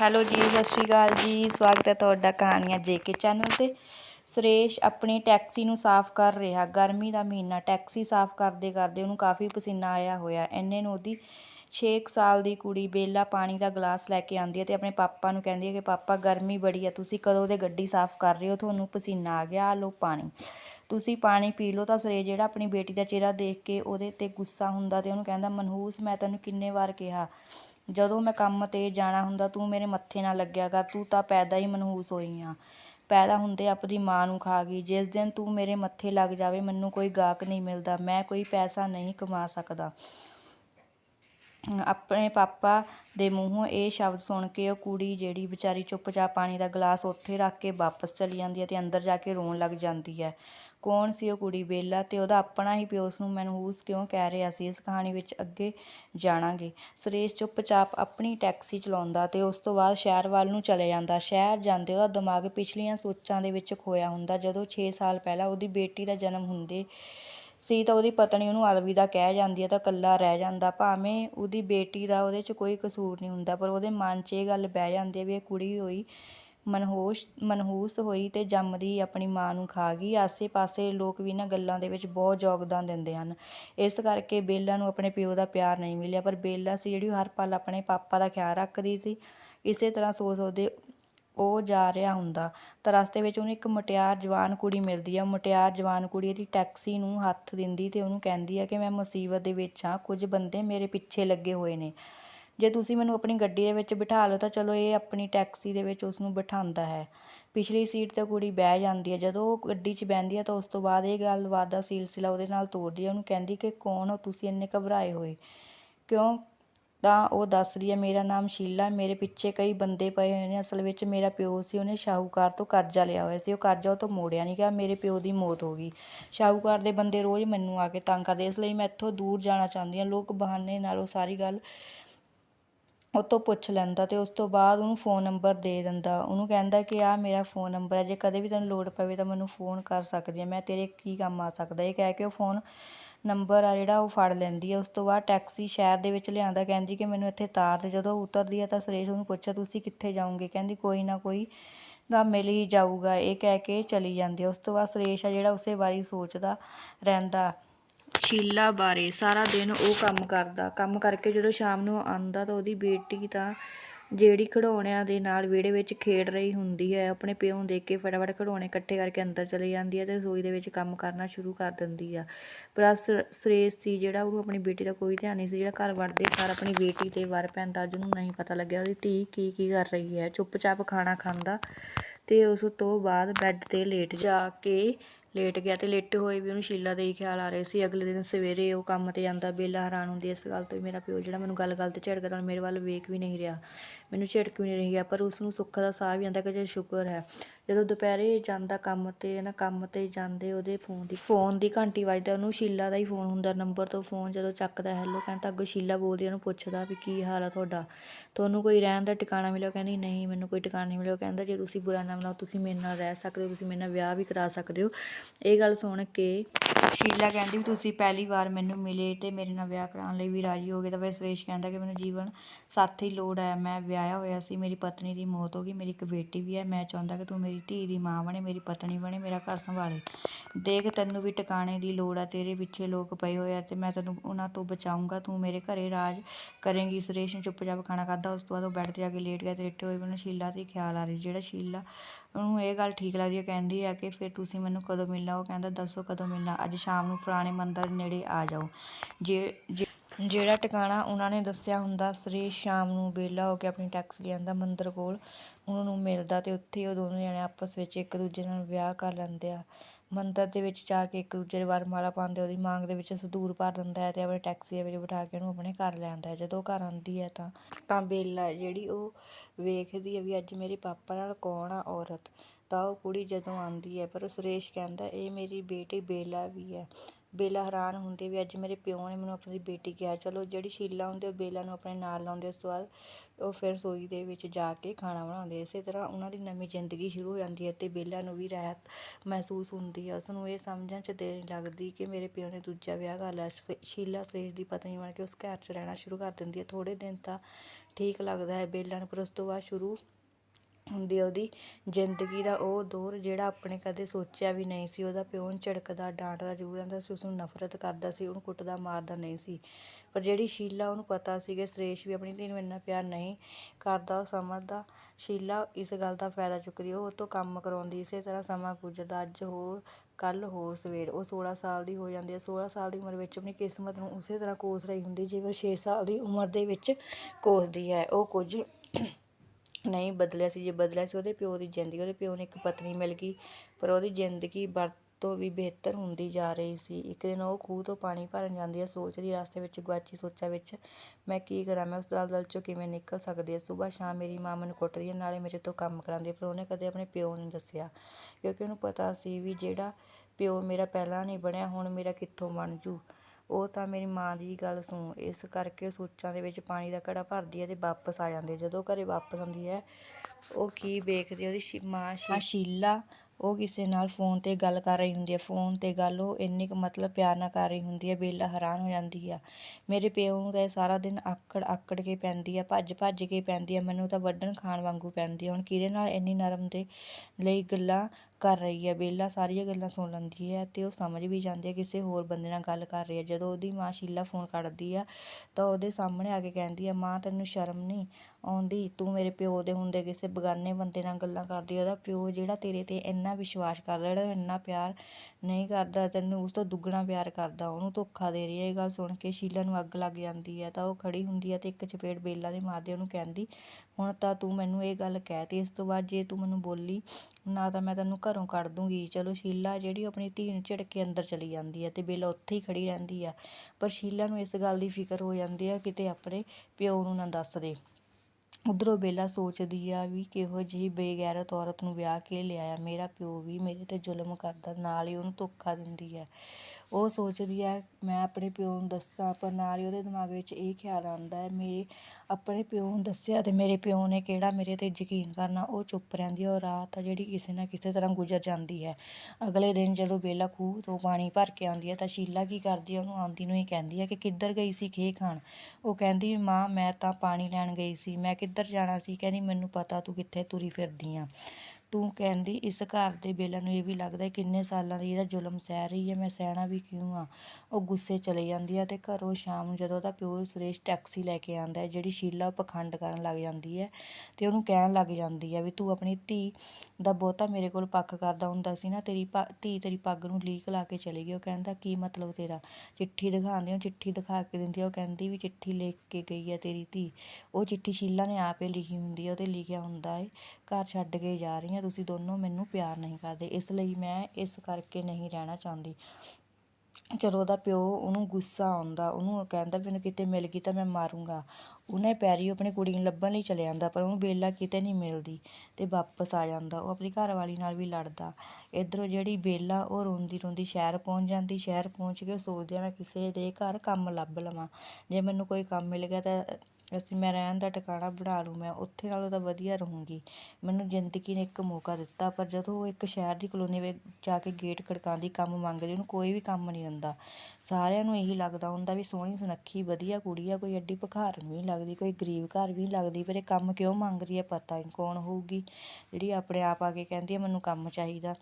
Hello ਜੀ, ਸਤਿ ਸ਼੍ਰੀ ਅਕਾਲ ਜੀ। ਸਵਾਗਤ ਹੈ ਤੁਹਾਡਾ ਕਹਾਣੀਆਂ ਜੇਕੇ ਚੈਨਲ ਤੇ। ਸੁਰੇਸ਼ ਆਪਣੀ ਟੈਕਸੀ ਨੂੰ ਸਾਫ਼ ਕਰ ਰਿਹਾ। ਗਰਮੀ ਦਾ ਮਹੀਨਾ, ਟੈਕਸੀ ਸਾਫ਼ ਕਰਦੇ ਕਰਦੇ ਉਹਨੂੰ ਕਾਫੀ ਪਸੀਨਾ ਆਇਆ ਹੋਇਆ। ਇੰਨੇ ਨੂੰ ਉਹਦੀ 6 ਸਾਲ ਦੀ ਕੁੜੀ ਬੇਲਾ ਪਾਣੀ ਦਾ ਗਲਾਸ ਲੈ ਕੇ ਆਉਂਦੀ ਹੈ ਤੇ ਆਪਣੇ ਪਾਪਾ ਨੂੰ ਕਹਿੰਦੀ ਹੈ ਕਿ, ਪਾਪਾ, ਗਰਮੀ ਬੜੀ ਹੈ, ਤੁਸੀਂ ਕਦੋਂ ਦੇ ਗੱਡੀ ਸਾਫ਼ ਕਰ ਰਹੇ ਹੋ? ਤੁਹਾਨੂੰ ਪਸੀਨਾ ਆ ਗਿਆ, ਆ ਲਓ ਪਾਣੀ। ਤੁਸੀਂ ਪਾਣੀ ਪੀ ਲਓ। ਤਾਂ ਸੁਰੇਸ਼ ਜਿਹੜਾ ਆਪਣੀ ਬੇਟੀ ਦਾ ਚਿਹਰਾ ਦੇਖ ਕੇ ਉਹਦੇ ਤੇ ਗੁੱਸਾ ਹੁੰਦਾ ਤੇ ਉਹਨੂੰ ਕਹਿੰਦਾ, ਮਨਹੂਸ, ਮੈਂ ਤੈਨੂੰ ਕਿੰਨੇ ਵਾਰ ਕਿਹਾ ਜਦੋਂ ਮੈਂ ਕੰਮ 'ਤੇ ਜਾਣਾ ਹੁੰਦਾ, ਤੂੰ ਮੇਰੇ ਮੱਥੇ ਨਾ ਲੱਗਿਆ ਕਰ, ਤੂੰ ਤਾਂ ਪੈਦਾ ਹੀ ਮਨਹੂਸ ਹੋਈ ਆ। ਪੈਦਾ ਹੁੰਦੇ ਆਪਦੀ ਮਾਂ ਨੂੰ ਖਾ ਗਈ, ਜਿਸ ਦਿਨ ਤੂੰ ਮੇਰੇ ਮੱਥੇ ਲੱਗ ਜਾਵੇ, ਮੈਨੂੰ ਕੋਈ ਗਾਹਕ ਨਹੀਂ ਮਿਲਦਾ, ਮੈਂ ਕੋਈ ਪੈਸਾ ਨਹੀਂ ਕਮਾ ਸਕਦਾ। ਆਪਣੇ ਪਾਪਾ ਦੇ ਮੂੰਹੋਂ ਇਹ ਸ਼ਬਦ ਸੁਣ ਕੇ ਉਹ ਕੁੜੀ ਜਿਹੜੀ ਵਿਚਾਰੀ ਚੁੱਪਚਾਪ ਪਾਣੀ ਦਾ ਗਲਾਸ ਉੱਥੇ ਰੱਖ ਕੇ ਵਾਪਸ ਚਲੀ ਜਾਂਦੀ ਹੈ ਤੇ ਅੰਦਰ ਜਾ ਕੇ ਰੋਣ ਲੱਗ ਜਾਂਦੀ ਹੈ। ਕੌਣ ਸੀ ਉਹ ਕੁੜੀ ਬੇਲਾ ਤੇ ਉਹਦਾ ਆਪਣਾ ਹੀ ਪਿਓ ਉਸ ਨੂੰ ਮਨਹੂਸ ਕਿਉਂ ਕਹਿ ਰਿਹਾ ਸੀ? ਇਸ ਕਹਾਣੀ ਵਿੱਚ ਅੱਗੇ ਜਾਣਾਂਗੇ। ਸੁਰੇਸ਼ ਚੁੱਪਚਾਪ ਆਪਣੀ ਟੈਕਸੀ ਚਲਾਉਂਦਾ ਤੇ ਉਸ ਤੋਂ ਬਾਅਦ ਸ਼ਹਿਰ ਵੱਲ ਨੂੰ ਚਲੇ ਜਾਂਦਾ। ਸ਼ਹਿਰ ਜਾਂਦੇ ਉਹਦਾ ਦਿਮਾਗ ਪਿਛਲੀਆਂ ਸੋਚਾਂ ਦੇ ਵਿੱਚ ਖੋਇਆ ਹੁੰਦਾ। ਜਦੋਂ 6 ਸਾਲ ਪਹਿਲਾਂ ਉਹਦੀ ਬੇਟੀ ਦਾ ਜਨਮ ਹੁੰਦੇ ਸੀ ਤਾਂ ਉਹਦੀ ਪਤਨੀ ਉਹਨੂੰ ਅਲਵਿਦਾ ਕਹਿ ਜਾਂਦੀ ਹੈ ਤਾਂ ਇਕੱਲਾ ਰਹਿ ਜਾਂਦਾ। ਭਾਵੇਂ ਉਹਦੀ ਬੇਟੀ ਦਾ ਉਹਦੇ 'ਚ ਕੋਈ ਕਸੂਰ ਨਹੀਂ ਹੁੰਦਾ, ਪਰ ਉਹਦੇ ਮਨ 'ਚ ਇਹ ਗੱਲ ਬਹਿ ਜਾਂਦੀ ਹੈ ਵੀ ਇਹ ਕੁੜੀ ਹੋਈ ਮਨਹੂਸ ਮਨਹੂਸ ਹੋਈ ਅਤੇ ਜੰਮਦੀ ਆਪਣੀ ਮਾਂ ਨੂੰ ਖਾ ਗਈ। ਆਸੇ ਪਾਸੇ ਲੋਕ ਵੀ ਇਹਨਾਂ ਗੱਲਾਂ ਦੇ ਵਿੱਚ ਬਹੁਤ ਯੋਗਦਾਨ ਦਿੰਦੇ ਹਨ। ਇਸ ਕਰਕੇ ਬੇਲਾ ਨੂੰ ਆਪਣੇ ਪਿਓ ਦਾ ਪਿਆਰ ਨਹੀਂ ਮਿਲਿਆ, ਪਰ ਬੇਲਾ ਸੀ ਜਿਹੜੀ ਉਹ ਹਰ ਪਲ ਆਪਣੇ ਪਾਪਾ ਦਾ ਖਿਆਲ ਰੱਖਦੀ ਸੀ। ਇਸੇ ਤਰ੍ਹਾਂ ਸੋਚ ਸੋਚਦੇ ਉਹ ਜਾ ਰਿਹਾ ਹੁੰਦਾ। ਤਾਂ ਰਸਤੇ ਵਿੱਚ ਉਹਨੂੰ ਇੱਕ ਮੁਟਿਆਰ ਜਵਾਨ ਕੁੜੀ ਮਿਲਦੀ ਹੈ ਉਹ ਮੁਟਿਆਰ ਜਵਾਨ ਕੁੜੀ ਇਹਦੀ ਟੈਕਸੀ ਨੂੰ ਹੱਥ ਦਿੰਦੀ ਤੇ ਉਹਨੂੰ ਕਹਿੰਦੀ ਹੈ ਕਿ ਮੈਂ ਮੁਸੀਬਤ ਦੇ ਵਿੱਚ ਹਾਂ। ਕੁਝ ਬੰਦੇ ਮੇਰੇ ਪਿੱਛੇ ਲੱਗੇ ਹੋਏ ਨੇ। ਜੇ ਤੁਸੀਂ ਮੈਨੂੰ ਆਪਣੀ ਗੱਡੀ ਦੇ ਵਿੱਚ ਬਿਠਾ ਲਓ ਤਾਂ ਚਲੋ ਇਹ ਆਪਣੀ ਟੈਕਸੀ ਦੇ ਵਿੱਚ ਉਸ ਨੂੰ ਬਿਠਾਉਂਦਾ ਹੈ। ਪਿਛਲੀ ਸੀਟ 'ਤੇ ਕੁੜੀ ਬਹਿ ਜਾਂਦੀ ਹੈ। ਜਦੋਂ ਉਹ ਗੱਡੀ 'ਚ ਬਹਿੰਦੀ ਹੈ ਤਾਂ ਉਸ ਤੋਂ ਬਾਅਦ ਇਹ ਗੱਲਬਾਤ ਦਾ ਸਿਲਸਿਲਾ ਉਹਦੇ ਨਾਲ ਤੋਰਦੀ ਹੈ। ਉਹਨੂੰ ਕਹਿੰਦੀ ਕਿ ਕੌਣ ਹੋ? ਤੁਸੀਂ ਇੰਨੇ ਘਬਰਾਏ ਹੋਏ। ਕਿਉਂ? ਤਾਂ ਉਹ ਦੱਸਦੀ ਹੈ, ਮੇਰਾ ਨਾਮ ਸ਼ੀਲਾ ਮੇਰੇ ਪਿੱਛੇ ਕਈ ਬੰਦੇ ਪਏ ਹੋਏ ਨੇ। ਅਸਲ ਵਿੱਚ ਮੇਰਾ ਪਿਓ ਸੀ। ਉਹਨੇ ਸ਼ਾਹੂਕਾਰ ਤੋਂ ਕਰਜ਼ਾ ਲਿਆ ਹੋਇਆ ਸੀ। ਉਹ ਕਰਜ਼ਾ ਉਹ ਤੋਂ ਮੋੜਿਆ ਨਹੀਂ ਗਿਆ। ਮੇਰੇ ਪਿਓ ਦੀ ਮੌਤ ਹੋ ਗਈ। ਸ਼ਾਹੂਕਾਰ ਦੇ ਬੰਦੇ ਰੋਜ਼ ਮੈਨੂੰ ਆ ਕੇ ਤੰਗ ਕਰਦੇ। ਇਸ ਲਈ ਮੈਂ ਇੱਥੋਂ ਦੂਰ ਜਾਣਾ ਚਾਹੁੰਦੀ ਹਾਂ। ਲੋਕ ਬਹਾਨੇ ਨਾਲ ਉਹ ਸਾਰੀ ਗੱਲ ਉਹ ਤੋਂ ਪੁੱਛ ਲੈਂਦਾ ਅਤੇ ਉਸ ਤੋਂ ਬਾਅਦ ਉਹਨੂੰ ਫ਼ੋਨ ਨੰਬਰ ਦੇ ਦਿੰਦਾ। ਉਹਨੂੰ ਕਹਿੰਦਾ ਕਿ ਆਹ ਮੇਰਾ ਫ਼ੋਨ ਨੰਬਰ ਹੈ, ਜੇ ਕਦੇ ਵੀ ਤੈਨੂੰ ਲੋੜ ਪਵੇ ਤਾਂ ਮੈਨੂੰ ਫ਼ੋਨ ਕਰ ਸਕਦੀ ਹੈ। ਮੈਂ ਤੇਰੇ ਕੀ ਕੰਮ ਆ ਸਕਦਾ? ਇਹ ਕਹਿ ਕੇ ਉਹ ਫ਼ੋਨ ਨੰਬਰ ਆ ਜਿਹੜਾ ਉਹ ਫੜ ਲੈਂਦੀ ਹੈ। ਉਸ ਤੋਂ ਬਾਅਦ ਟੈਕਸੀ ਸ਼ਹਿਰ ਦੇ ਵਿੱਚ ਲਿਆਂਦਾ, ਕਹਿੰਦੀ ਕਿ ਮੈਨੂੰ ਇੱਥੇ ਤਾਰ ਦੇ, ਜਦੋਂ ਉਤਰਦੀ ਹੈ ਤਾਂ ਸੁਰੇਸ਼ ਉਹਨੂੰ ਪੁੱਛਿਆ, ਤੁਸੀਂ ਕਿੱਥੇ ਜਾਓਗੇ? ਕਹਿੰਦੀ, ਕੋਈ ਨਾ, ਕੋਈ ਦਾ ਮਿਲ ਹੀ ਜਾਊਗਾ। ਇਹ ਕਹਿ ਕੇ ਚਲੀ ਜਾਂਦੀ ਹੈ। ਉਸ ਤੋਂ ਬਾਅਦ ਸੁਰੇਸ਼ ਆ ਜਿਹੜਾ ਉਸੇ ਬਾਰੇ ਸੋਚਦਾ ਰਹਿੰਦਾ। ਸ਼ੀਲਾ ਬਾਰੇ ਸਾਰਾ ਦਿਨ ਉਹ ਕੰਮ ਕਰਦਾ। ਕੰਮ ਕਰਕੇ ਜਦੋਂ ਸ਼ਾਮ ਨੂੰ ਆਉਂਦਾ ਤਾਂ ਉਹਦੀ ਬੇਟੀ ਤਾਂ ਜਿਹੜੀ ਖਿਡੌਣਿਆਂ ਦੇ ਨਾਲ ਵਿਹੜੇ ਵਿੱਚ ਖੇਡ ਰਹੀ ਹੁੰਦੀ ਹੈ, ਆਪਣੇ ਪਿਓ ਨੂੰ ਦੇਖ ਕੇ ਫਟਾਫਟ ਖਿਡੌਣੇ ਇਕੱਠੇ ਕਰਕੇ ਅੰਦਰ ਚਲੀ ਜਾਂਦੀ ਹੈ ਤੇ ਰਸੋਈ ਦੇ ਵਿੱਚ ਕੰਮ ਕਰਨਾ ਸ਼ੁਰੂ ਕਰ ਦਿੰਦੀ ਆ। ਪਰ ਸ੍ਰੇਸ ਸੀ ਜਿਹੜਾ, ਉਹਨੂੰ ਆਪਣੀ ਬੇਟੀ ਦਾ ਕੋਈ ਧਿਆਨ ਨਹੀਂ ਸੀ, ਜਿਹੜਾ ਘਰ ਵੜਦੇ ਸਾਰ ਆਪਣੀ ਬੇਟੀ ਤੇ ਵਰ ਪੈਂਦਾ। ਜਿਹਨੂੰ ਨਹੀਂ ਪਤਾ ਲੱਗਿਆ ਉਹਦੀ ਧੀ ਕੀ ਕੀ ਕਰ ਰਹੀ ਹੈ। ਚੁੱਪਚਾਪ ਖਾਣਾ ਖਾਂਦਾ ਤੇ ਉਸ ਤੋਂ ਬਾਅਦ ਬੈੱਡ ਤੇ ਲੇਟ ਜਾ ਕੇ ਲੇਟ ਗਿਆ ਤੇ ਲੇਟੇ ਹੋਏ ਵੀ ਉਹਨੂੰ ਸ਼ੀਲਾ ਦੇ ਹੀ ਖਿਆਲ ਆ ਰਹੇ ਸੀ। ਅਗਲੇ ਦਿਨ ਸਵੇਰੇ ਉਹ ਕੰਮ ਤੇ ਜਾਂਦਾ ਬੇਲਾ ਹੈਰਾਨ ਹੁੰਦੀ ਇਸ ਗੱਲ ਤੋਂ। ਵੀ ਮੇਰਾ ਪਿਓ ਜਿਹੜਾ ਮੈਨੂੰ ਗੱਲ ਗੱਲ ਤੇ ਝਿੜਕਦਾ ਨਾਲ ਮੇਰੇ ਵੱਲ ਵੇਖ ਵੀ ਨਹੀਂ ਰਿਹਾ। ਮੈਨੂੰ ਝਿੜਕ ਵੀ ਨਹੀਂ ਰਹੀ ਆ, ਪਰ ਉਸ ਨੂੰ ਸੁੱਖ ਦਾ ਸਾਹ ਵੀ ਆਉਂਦਾ ਕਿ ਜੇ ਸ਼ੁਕਰ ਹੈ। ਜਦੋਂ ਦੁਪਹਿਰੇ ਜਾਂਦਾ ਕੰਮ ਤੇ ਨਾ ਕੰਮ ਤੇ ਜਾਂਦੇ, ਉਹਦੇ ਫੋਨ ਦੀ ਫੋਨ ਦੀ ਘੰਟੀ ਵੱਜਦਾ, ਉਹਨੂੰ ਸ਼ੀਲਾ ਦਾ ਹੀ ਫੋਨ ਹੁੰਦਾ ਨੰਬਰ ਤੋਂ ਫੋਨ ਜਦੋਂ ਚੱਕਦਾ ਹੈਲੋ ਕਹਿੰਦਾ ਅੱਗੋਂ ਸ਼ੀਲਾ ਬੋਲਦੀ, ਉਹਨੂੰ ਪੁੱਛਦਾ ਵੀ ਕੀ ਹਾਲ ਆ ਤੁਹਾਡਾ? ਤੁਹਾਨੂੰ ਕੋਈ ਰਹਿਣ ਦਾ ਟਿਕਾਣਾ ਮਿਲਿਆ ਕਹਿੰਦੀ ਨਹੀਂ, ਮੈਨੂੰ ਕੋਈ ਟਿਕਾਣਾ ਨਹੀਂ ਮਿਲਿਆ ਕਹਿੰਦਾ ਜੇ ਤੁਸੀਂ ਬੁਰਾ ਨਾ ਮਨਾਓ ਤੁਸੀਂ ਮੇਰੇ ਨਾਲ ਰਹਿ ਸਕਦੇ ਹੋ, ਤੁਸੀਂ ਮੇਰੇ ਨਾਲ ਵਿਆਹ ਵੀ ਕਰਾ ਸਕਦੇ ਹੋ। ਇਹ ਗੱਲ ਸੁਣ ਕੇ ਸ਼ੀਲਾ ਕਹਿੰਦੀ ਵੀ ਤੁਸੀਂ ਪਹਿਲੀ ਵਾਰ ਮੈਨੂੰ ਮਿਲੇ ਤੇ ਮੇਰੇ ਨਾਲ ਵਿਆਹ ਕਰਾਉਣ ਲਈ ਵੀ ਰਾਜੀ ਹੋ ਗਏ, ਤਾਂ ਫਿਰ ਸੁਰੇਸ਼ ਕਹਿੰਦਾ ਕਿ ਮੈਨੂੰ ਜੀਵਨ ਸਾਥੀ ਲੋੜ ਹੈ, ਮੈਂ ਵਿਆਹਿਆ ਹੋਇਆ ਸੀ, ਮੇਰੀ ਪਤਨੀ ਦੀ ਮੌਤ ਹੋ ਗਈ, ਮੇਰੀ ਇੱਕ ਬੇਟੀ ਵੀ ਹੈ, ਮੈਂ ਚਾਹੁੰਦਾ ਕਿ ਤੂੰ ਮੇਰੀ ਧੀ ਦੀ ਮਾਂ ਬਣੇ, ਮੇਰੀ ਪਤਨੀ ਬਣੇ, ਮੇਰਾ ਘਰ ਸੰਭਾਲੇ। ਦੇਖ ਤੈਨੂੰ ਵੀ ਟਿਕਾਣੇ ਦੀ ਲੋੜ ਆ, ਤੇਰੇ ਪਿੱਛੇ ਲੋਕ ਪਏ ਹੋਏ ਆ ਤੇ ਮੈਂ ਤੈਨੂੰ ਉਹਨਾਂ ਤੋਂ ਬਚਾਊਂਗਾ ਤੂੰ ਮੇਰੇ ਘਰੇ ਰਾਜ ਕਰੇਂਗੀ। ਸੁਰੇਸ਼ ਨੇ ਚੁੱਪਚਾਪ ਖਾਣਾ ਖਾਧਾ, ਉਸ ਤੋਂ ਬਾਅਦ ਉਹ ਬੈੱਡ ਤੇ ਜਾ ਕੇ ਲੇਟ ਗਿਆ ਤੇ ਲੇਟੇ ਹੋਏ ਮੈਨੂੰ ਸ਼ੀਲਾ ਤੇ ਖਿਆਲ ਆ ਰਹੀ, ਜਿਹੜਾ ਸ਼ੀਲਾ ਉਹਨੂੰ ਇਹ ਗੱਲ ਠੀਕ ਲੱਗਦੀ ਹੈ ਕਹਿੰਦੀ ਹੈ ਕਿ ਫਿਰ ਤੁਸੀਂ ਮੈਨੂੰ ਕਦੋਂ ਮਿਲਣਾ? ਉਹ ਕਹਿੰਦਾ, ਦੱਸੋ ਕਦੋਂ ਮਿਲਣਾ? ਅੱਜ ਸ਼ਾਮ ਨੂੰ ਫਲਾਣੇ ਮੰਦਰ ਨੇੜੇ ਆ ਜਾਓ। ਜੇ, ਜੇ- ਜਿਹੜਾ ਟਿਕਾਣਾ ਉਹਨਾਂ ਨੇ ਦੱਸਿਆ ਹੁੰਦਾ ਸੁਰੇਸ਼ ਸ਼ਾਮ ਨੂੰ ਵਿਹਲਾ ਹੋ ਕੇ ਆਪਣੀ ਟੈਕਸੀ ਲਿਆਂਦਾ ਮੰਦਰ ਕੋਲ, ਉਹਨਾਂ ਨੂੰ ਮਿਲਦਾ ਤੇ ਉੱਥੇ ਉਹ ਦੋਨੋਂ ਜਣੇ ਆਪਸ ਵਿੱਚ ਇੱਕ ਦੂਜੇ ਨਾਲ ਵਿਆਹ ਕਰ ਲੈਂਦੇ ਆ। ਮੰਦਰ ਦੇ ਵਿੱਚ ਜਾ ਕੇ ਇੱਕ ਦੂਜੇ ਦੇ ਵਰਮਾਲਾ ਪਾਉਂਦੇ ਉਹਦੀ ਮਾਂਗ ਦੇ ਵਿੱਚ ਸੰਦੂਰ ਭਰ ਦਿੰਦਾ ਹੈ ਤੇ ਆਪਣੀ ਟੈਕਸੀ ਦੇ ਵਿੱਚ ਬਿਠਾ ਕੇ ਉਹਨੂੰ ਆਪਣੇ ਘਰ ਲਿਆਂਦਾ ਜਦੋਂ ਉਹ ਘਰ ਆਉਂਦੀ ਹੈ ਤਾਂ ਤਾਂ ਬੇਲਾ ਜਿਹੜੀ ਉਹ ਵੇਖਦੀ ਹੈ ਵੀ ਅੱਜ ਮੇਰੇ ਪਾਪਾ ਨਾਲ ਕੌਣ ਆ ਔਰਤ, ਤਾਂ ਉਹ ਕੁੜੀ ਜਦੋਂ ਆਉਂਦੀ ਹੈ, ਪਰ ਸੁਰੇਸ਼ ਕਹਿੰਦਾ, ਇਹ ਮੇਰੀ ਬੇਟੀ ਬੇਲਾ ਵੀ ਹੈ। ਬੇਲਾ ਹੈਰਾਨ ਹੁੰਦੀ ਵੀ ਅੱਜ ਮੇਰੇ ਪਿਓ ਨੇ ਮੈਨੂੰ ਆਪਣੀ ਬੇਟੀ ਕਿਹਾ, ਚਲੋ ਜਿਹੜੀ ਸ਼ੀਲਾ ਹੁੰਦੀ ਉਹ ਬੇਲਾ ਨੂੰ ਆਪਣੇ ਨਾਲ ਲਾਉਂਦੇ, ਉਸ ਤੋਂ ਬਾਅਦ ਉਹ ਫਿਰ ਰਸੋਈ ਦੇ ਵਿੱਚ ਜਾ ਕੇ ਖਾਣਾ ਬਣਾਉਂਦੇ, ਇਸੇ ਤਰ੍ਹਾਂ ਉਹਨਾਂ ਦੀ ਨਵੀਂ ਜ਼ਿੰਦਗੀ ਸ਼ੁਰੂ ਹੋ ਜਾਂਦੀ ਹੈ ਅਤੇ ਬੇਲਾ ਨੂੰ ਵੀ ਰਾਹਤ ਮਹਿਸੂਸ ਹੁੰਦੀ ਹੈ। ਉਸ ਨੂੰ ਇਹ ਸਮਝਣ 'ਚ ਦੇਰ ਲੱਗਦੀ ਕਿ ਮੇਰੇ ਪਿਓ ਨੇ ਦੂਜਾ ਵਿਆਹ ਕਰ ਲਿਆ, ਸ਼- ਸ਼ੀਲਾ ਸੁਰੇਸ਼ ਦੀ ਪਤਨੀ ਬਣ ਕੇ ਉਸ ਘਰ 'ਚ ਰਹਿਣਾ ਸ਼ੁਰੂ ਕਰ ਦਿੰਦੀ ਹੈ। ਥੋੜ੍ਹੇ ਦਿਨ ਤਾਂ ਠੀਕ ਲੱਗਦਾ ਹੈ ਬੇਲਾ ਨੂੰ, ਪਰ ਉਸ ਤੋਂ ਬਾਅਦ ਸ਼ੁਰੂ ਹੁੰਦੀ ਆ ਉਹਦੀ, ਜ਼ਿੰਦਗੀ ਦਾ ਉਹ ਦੌਰ ਜਿਹੜਾ ਆਪਣੇ ਕਦੇ ਸੋਚਿਆ ਵੀ ਨਹੀਂ ਸੀ, ਉਹਦਾ ਪਿਓ ਉਹਨੂੰ ਝਿੜਕਦਾ, ਡਾਂਟਦਾ ਜ਼ਰੂਰ ਰਹਿੰਦਾ ਸੀ, ਉਸਨੂੰ ਨਫ਼ਰਤ ਕਰਦਾ ਸੀ, ਉਹਨੂੰ ਕੁੱਟਦਾ, ਮਾਰਦਾ ਨਹੀਂ ਸੀ। ਪਰ ਜਿਹੜੀ ਸ਼ੀਲਾ ਉਹਨੂੰ ਪਤਾ ਸੀ ਕਿ ਸੁਰੇਸ਼ ਵੀ ਆਪਣੀ ਧੀ ਨੂੰ ਇੰਨਾ ਪਿਆਰ ਨਹੀਂ ਕਰਦਾ, ਉਹ ਸਮਝਦਾ, ਸ਼ੀਲਾ ਇਸ ਗੱਲ ਦਾ ਫਾਇਦਾ ਚੁੱਕਦੀ, ਉਹ ਉਹ ਤੋਂ ਕੰਮ ਕਰਾਉਂਦੀ, ਇਸੇ ਤਰ੍ਹਾਂ ਸਮਾਂ ਗੁਜ਼ਰਦਾ, ਅੱਜ ਹੋ ਕੱਲ੍ਹ ਹੋ ਸਵੇਰ, ਉਹ 16 ਸਾਲ ਦੀ ਹੋ ਜਾਂਦੀ ਹੈ 16 ਸਾਲ ਦੀ ਉਮਰ ਵਿੱਚ ਆਪਣੀ ਕਿਸਮਤ ਨੂੰ ਉਸੇ ਤਰ੍ਹਾਂ ਕੋਸ ਰਹੀ ਹੁੰਦੀ, ਜਿਵੇਂ 6 ਸਾਲ ਦੀ ਉਮਰ ਦੇ ਵਿੱਚ ਕੋਸਦੀ ਹੈ, ਉਹ ਕੁਝ ਨਹੀਂ ਬਦਲਿਆ ਸੀ, ਜੇ ਬਦਲਿਆ ਸੀ ਉਹਦੇ ਪਿਓ ਦੀ ਜ਼ਿੰਦਗੀ, ਉਹਦੇ ਪਿਓ ਨੂੰ ਇੱਕ ਪਤਨੀ ਮਿਲ ਗਈ, ਪਰ ਉਹਦੀ ਜ਼ਿੰਦਗੀ ਵਰਤ ਤੋਂ ਵੀ ਬਿਹਤਰ ਹੁੰਦੀ ਜਾ ਰਹੀ ਸੀ। ਇੱਕ ਦਿਨ ਉਹ ਖੂਹ ਤੋਂ ਪਾਣੀ ਭਰਨ ਜਾਂਦੀ ਹੈ, ਸੋਚਦੀ ਰਸਤੇ ਵਿੱਚ ਗੁਆਚੀ ਸੋਚਾਂ ਵਿੱਚ ਮੈਂ ਕੀ ਕਰਾਂ? ਮੈਂ ਉਸ ਦਲਦਲ ਚੋਂ ਕਿਵੇਂ ਨਿਕਲ ਸਕਦੀ ਹਾਂ? ਸਵੇਰ ਸ਼ਾਮ ਮੇਰੀ ਮਾਂ ਮੈਨੂੰ ਕੁੱਟਦੀ ਹੈ, ਨਾਲੇ ਮੇਰੇ ਤੋਂ ਕੰਮ ਕਰਾਉਂਦੀ ਪਰ ਉਹਨੇ ਕਦੇ ਆਪਣੇ ਪਿਓ ਨੂੰ ਦੱਸਿਆ, ਕਿਉਂਕਿ ਉਹਨੂੰ ਪਤਾ ਸੀ ਵੀ ਜਿਹੜਾ ਪਿਓ ਮੇਰਾ ਪਹਿਲਾਂ ਨਹੀਂ ਬਣਿਆ, ਹੁਣ ਮੇਰਾ ਕਿੱਥੋਂ ਬਣ ਜੂ? ਉਹ ਤਾਂ ਮੇਰੀ ਮਾਂ ਦੀ ਗੱਲ ਸੁਣ, ਇਸ ਕਰਕੇ ਉਹ ਸੋਚਾਂ ਦੇ ਵਿੱਚ ਪਾਣੀ ਦਾ ਘੜਾ ਭਰਦੀ ਹੈ ਅਤੇ ਵਾਪਸ ਆ ਜਾਂਦੀ ਹੈ। ਜਦੋਂ ਘਰੇ ਵਾਪਸ ਆਉਂਦੀ ਹੈ, ਉਹ ਕੀ ਵੇਖਦੀ ਉਹਦੀ ਸ਼ੀ- ਮਾਂ ਸ਼ੀ- ਸ਼ੀਲਾ, ਉਹ ਕਿਸੇ ਨਾਲ ਫੋਨ ਤੇ ਗੱਲ ਕਰ ਰਹੀ ਹੁੰਦੀ ਹੈ। ਫੋਨ ਤੇ ਗੱਲ ਉਹ ਇੰਨੀ ਕੁ ਮਤਲਬ ਪਿਆਰ ਨਾਲ ਕਰ ਰਹੀ ਹੁੰਦੀ ਹੈ, ਬੇਲਾ ਹੈਰਾਨ ਹੋ ਜਾਂਦੀ ਆ। ਮੇਰੇ ਪਿਓ ਨੂੰ ਤਾਂ ਇਹ ਸਾਰਾ ਦਿਨ ਆਕੜ ਆਕੜ ਕੇ ਪੈਂਦੀ ਆ, ਭੱਜ ਭੱਜ ਕੇ ਪੈਂਦੀ ਆ। ਮੈਨੂੰ ਤਾਂ ਵੱਢਣ ਖਾਣ ਵਾਂਗੂ ਪੈਂਦੀ ਆ। ਹੁਣ ਕਿਹਦੇ ਨਾਲ ਇੰਨੀ ਨਰਮ ਦੇ ਲਈ ਗੱਲਾਂ ਕਰ ਰਹੀ ਹੈ ਬੇਲਾ ਸਾਰੀਆਂ ਗੱਲਾਂ ਸੁਣ ਲੈਂਦੀ ਹੈ ਅਤੇ ਉਹ ਸਮਝ ਵੀ ਜਾਂਦੀ ਹੈ, ਕਿਸੇ ਹੋਰ ਬੰਦੇ ਨਾਲ ਗੱਲ ਕਰ ਰਹੀ ਹੈ। ਜਦੋਂ ਉਹਦੀ ਮਾਂ ਸ਼ੀਲਾ ਫੋਨ ਕੱਟਦੀ ਆ ਤਾਂ ਉਹਦੇ ਸਾਹਮਣੇ ਆ ਕੇ ਕਹਿੰਦੀ ਆ ਮਾਂ, ਤੈਨੂੰ ਸ਼ਰਮ ਨਹੀਂ ਆਉਂਦੀ? ਤੂੰ ਮੇਰੇ ਪਿਓ ਦੇ ਹੁੰਦੇ ਕਿਸੇ ਬਗਾਨੇ ਬੰਦੇ ਨਾਲ ਗੱਲਾਂ ਕਰਦੀ ਉਹਦਾ ਪਿਓ ਜਿਹੜਾ ਤੇਰੇ ਤੇ ਇੰਨਾ ਵਿਸ਼ਵਾਸ ਕਰਦਾ, ਜਿਹੜਾ ਇੰਨਾ ਪਿਆਰ ਨਹੀਂ ਕਰਦਾ, ਤੈਨੂੰ ਉਸ ਤੋਂ ਦੁੱਗਣਾ ਪਿਆਰ ਕਰਦਾ, ਉਹਨੂੰ ਧੋਖਾ ਦੇ ਰਹੀ ਹੈ। ਇਹ ਗੱਲ ਸੁਣ ਕੇ ਸ਼ੀਲਾ ਨੂੰ ਅੱਗ ਲੱਗ ਜਾਂਦੀ ਹੈ, ਤਾਂ ਉਹ ਖੜੀ ਹੁੰਦੀ ਹੈ ਤੇ ਇੱਕ ਚਪੇੜ ਬੇਲਾ ਦੇ ਮਾਰਦੇ ਉਹਨੂੰ ਕਹਿੰਦੀ, ਹੁਣ ਤਾਂ ਤੂੰ ਮੈਨੂੰ ਇਹ ਗੱਲ ਕਹਿਤੀ ਇਸ ਤੋਂ ਬਾਅਦ ਜੇ ਤੂੰ ਮੈਨੂੰ ਬੋਲੀ, ਨਾ ਤਾਂ ਮੈਂ ਤੈਨੂੰ ਘਰੋਂ ਕੱਢ ਦੂੰਗੀ। ਚਲੋ ਸ਼ੀਲਾ ਜਿਹੜੀ ਆਪਣੀ ਧੀ ਨੂੰ ਝਿੜਕ ਕੇ ਅੰਦਰ ਚਲੀ ਜਾਂਦੀ ਹੈ ਤੇ ਬੇਲਾ ਉੱਥੇ ਹੀ ਖੜੀ ਰਹਿੰਦੀ ਆ। ਪਰ ਸ਼ੀਲਾ ਨੂੰ ਇਸ ਗੱਲ ਦੀ ਫਿਕਰ ਹੋ ਜਾਂਦੀ ਹੈ ਕਿਤੇ ਆਪਣੇ ਪਿਓ ਨੂੰ ਨਾ ਦੱਸ ਦੇ। ਉੱਧਰੋਂ ਬੇਲਾ ਸੋਚਦੀ ਆ ਵੀ ਕਿਹੋ ਜਿਹੀ ਬੇਗੈਰਤ ਔਰਤ ਨੂੰ ਵਿਆਹ ਕੇ ਲਿਆਇਆ। ਮੇਰਾ ਪਿਓ ਵੀ ਮੇਰੇ ਤੇ ਜ਼ੁਲਮ ਕਰਦਾ, ਨਾਲ ਹੀ ਉਹਨੂੰ ਧੋਖਾ ਦਿੰਦੀ ਹੈ ਉਹ ਸੋਚਦੀ ਹੈ ਮੈਂ ਆਪਣੇ ਪਿਓ ਨੂੰ ਦੱਸਾਂ, ਪਰ ਨਾਲ ਹੀ ਉਹਦੇ ਦਿਮਾਗ ਵਿੱਚ ਇਹ ਖਿਆਲ ਆਉਂਦਾ ਹੈ, ਮੇਰੇ ਆਪਣੇ ਪਿਓ ਨੂੰ ਦੱਸਿਆ ਅਤੇ ਮੇਰੇ ਪਿਓ ਨੇ ਕਿਹੜਾ ਮੇਰੇ ਤੇ ਯਕੀਨ ਕਰਨਾ, ਉਹ ਚੁੱਪ ਰਹਿੰਦੀ ਹੈ ਉਹ ਰਾਤ ਆ ਜਿਹੜੀ ਕਿਸੇ ਨਾ ਕਿਸੇ ਤਰ੍ਹਾਂ ਗੁਜ਼ਰ ਜਾਂਦੀ ਹੈ। ਅਗਲੇ ਦਿਨ ਜਦੋਂ ਬੇਲਾ ਖੂਹ ਤੋਂ ਪਾਣੀ ਭਰ ਕੇ ਆਉਂਦੀ ਹੈ ਤਾਂ ਸ਼ੀਲਾ ਕੀ ਕਰਦੀ ਹੈ ਉਹਨੂੰ ਆਉਂਦੀ ਨੂੰ ਹੀ ਕਹਿੰਦੀ ਹੈ ਕਿ ਕਿੱਧਰ ਗਈ ਸੀ, ਖੇ ਖਾਣ? ਉਹ ਕਹਿੰਦੀ, ਮਾਂ, ਮੈਂ ਤਾਂ ਪਾਣੀ ਲੈਣ ਗਈ ਸੀ, ਮੈਂ ਕਿੱਧਰ ਜਾਣਾ ਸੀ? ਕਹਿੰਦੀ, ਮੈਨੂੰ ਪਤਾ ਤੂੰ ਕਿੱਥੇ ਤੁਰੀ ਫਿਰਦੀ ਆ। ਤੂੰ ਕਹਿੰਦੀ, ਇਸ ਘਰ ਦੇ ਬੇਲਾ ਨੂੰ ਇਹ ਵੀ ਲੱਗਦਾ ਕਿੰਨੇ ਸਾਲਾਂ ਦੀ ਇਹਦਾ ਜ਼ੁਲਮ ਸਹਿ ਰਹੀ ਹੈ, ਮੈਂ ਸਹਿਣਾ ਵੀ ਕਿਉਂ ਆ? ਉਹ ਗੁੱਸੇ ਚਲੇ ਜਾਂਦੀ ਆ ਤੇ ਘਰੋਂ ਸ਼ਾਮ ਨੂੰ ਜਦੋਂ ਉਹਦਾ ਪਿਓ ਸੁਰੇਸ਼ ਟੈਕਸੀ ਲੈ ਕੇ ਆਉਂਦਾ ਜਿਹੜੀ ਸ਼ੀਲਾ ਉਹ ਪਖੰਡ ਕਰਨ ਲੱਗ ਜਾਂਦੀ ਹੈ ਤੇ ਉਹਨੂੰ ਕਹਿਣ ਲੱਗ ਜਾਂਦੀ ਆ ਵੀ ਤੂੰ ਆਪਣੀ ਧੀ ਦਾ ਬਹੁਤਾ ਮੇਰੇ ਕੋਲ ਪੱਖ ਕਰਦਾ ਹੁੰਦਾ ਸੀ ਨਾ, ਤੇਰੀ ਪ- ਧੀ ਤੇਰੀ ਪੱਗ ਨੂੰ ਲੀਕ ਲਾ ਕੇ ਚਲੀ ਗਈ, ਉਹ ਕਹਿੰਦਾ ਕੀ ਮਤਲਬ ਤੇਰਾ? ਚਿੱਠੀ ਦਿਖਾਉਂਦੇ ਹੋ ਚਿੱਠੀ ਦਿਖਾ ਕੇ ਦਿੰਦੀ ਆ, ਉਹ ਕਹਿੰਦੀ ਵੀ ਚਿੱਠੀ ਲਿਖ ਕੇ ਗਈ ਹੈ ਤੇਰੀ ਧੀ। ਉਹ ਚਿੱਠੀ ਸ਼ੀਲਾ ਨੇ ਆਪੇ ਲਿਖੀ ਹੁੰਦੀ ਆ ਉਹਦੇ ਲਿਖਿਆ ਹੁੰਦਾ ਏ ਘਰ ਛੱਡ ਕੇ ਜਾ ਰਹੀ ਹਾਂ ਤੁਸੀਂ ਦੋਨੋਂ ਮੈਨੂੰ ਪਿਆਰ ਨਹੀਂ ਕਰਦੇ, ਇਸ ਲਈ ਮੈਂ ਇਸ ਕਰਕੇ ਨਹੀਂ ਰਹਿਣਾ ਚਾਹੁੰਦੀ। ਚਲੋ ਉਹਦਾ ਪਿਓ ਉਹਨੂੰ ਗੁੱਸਾ ਆਉਂਦਾ, ਉਹਨੂੰ ਕਹਿੰਦਾ ਵੀ ਮੈਨੂੰ ਕਿਤੇ ਮਿਲ ਗਈ ਤਾਂ ਮੈਂ ਮਾਰੂੰਗਾ। ਉਹਨੇ ਪੈਰੀ ਆਪਣੀ ਕੁੜੀ ਨੂੰ ਲੱਭਣ ਲਈ ਚਲੇ ਜਾਂਦਾ, ਪਰ ਉਹਨੂੰ ਬੇਲਾ ਕਿਤੇ ਨਹੀਂ ਮਿਲਦੀ ਤੇ ਵਾਪਸ ਆ ਜਾਂਦਾ। ਉਹ ਆਪਣੀ ਘਰਵਾਲੀ ਨਾਲ ਵੀ ਲੜਦਾ। ਇੱਧਰੋਂ ਜਿਹੜੀ ਬੇਲਾ ਉਹ ਰੋਂਦੀ ਰੋਂਦੀ ਸ਼ਹਿਰ ਪਹੁੰਚ ਜਾਂਦੀ, ਸ਼ਹਿਰ ਪਹੁੰਚ ਕੇ ਉਹ ਸੋਚਦੀ ਆ, ਮੈਂ ਕਿਸੇ ਦੇ ਘਰ ਕੰਮ ਲੱਭ ਲਵਾਂ। ਜੇ ਮੈਨੂੰ ਕੋਈ ਕੰਮ ਮਿਲ ਗਿਆ ਤਾਂ ਅਸੀਂ ਮੈਂ ਰਹਿਣ ਦਾ ਟਿਕਾਣਾ ਬਣਾ ਲੂੰ ਮੈਂ ਉੱਥੇ ਨਾਲੋਂ ਤਾਂ ਵਧੀਆ ਰਹੂੰਗੀ। ਮੈਨੂੰ ਜ਼ਿੰਦਗੀ ਨੇ ਇੱਕ ਮੌਕਾ ਦਿੱਤਾ, ਪਰ ਜਦੋਂ ਉਹ ਇੱਕ ਸ਼ਹਿਰ ਦੀ ਕਲੋਨੀ ਵਿੱਚ ਜਾ ਕੇ ਗੇਟ ਖੜਕਾਉਂਦੀ ਕੰਮ ਮੰਗਦੀ, ਉਹਨੂੰ ਕੋਈ ਵੀ ਕੰਮ ਨਹੀਂ ਦਿੰਦਾ ਸਾਰਿਆਂ ਨੂੰ ਇਹੀ ਲੱਗਦਾ ਹੁੰਦਾ ਵੀ ਸੋਹਣੀ ਸੁਨੱਖੀ, ਵਧੀਆ ਕੁੜੀ ਆ, ਕੋਈ ਐਡੀ ਭਿਖਾਰਨ ਵੀ ਨਹੀਂ ਲੱਗਦੀ, ਕੋਈ ਗਰੀਬ ਘਰ ਵੀ ਨਹੀਂ ਲੱਗਦੀ, ਪਰ ਇਹ ਕੰਮ ਕਿਉਂ ਮੰਗ ਰਹੀ ਹੈ ਪਤਾ ਨਹੀਂ ਕੌਣ ਹੋਊਗੀ। ਜਿਹੜੀ ਆਪਣੇ ਆਪ ਆ ਕੇ ਕਹਿੰਦੀ ਹੈ, ਮੈਨੂੰ ਕੰਮ ਚਾਹੀਦਾ।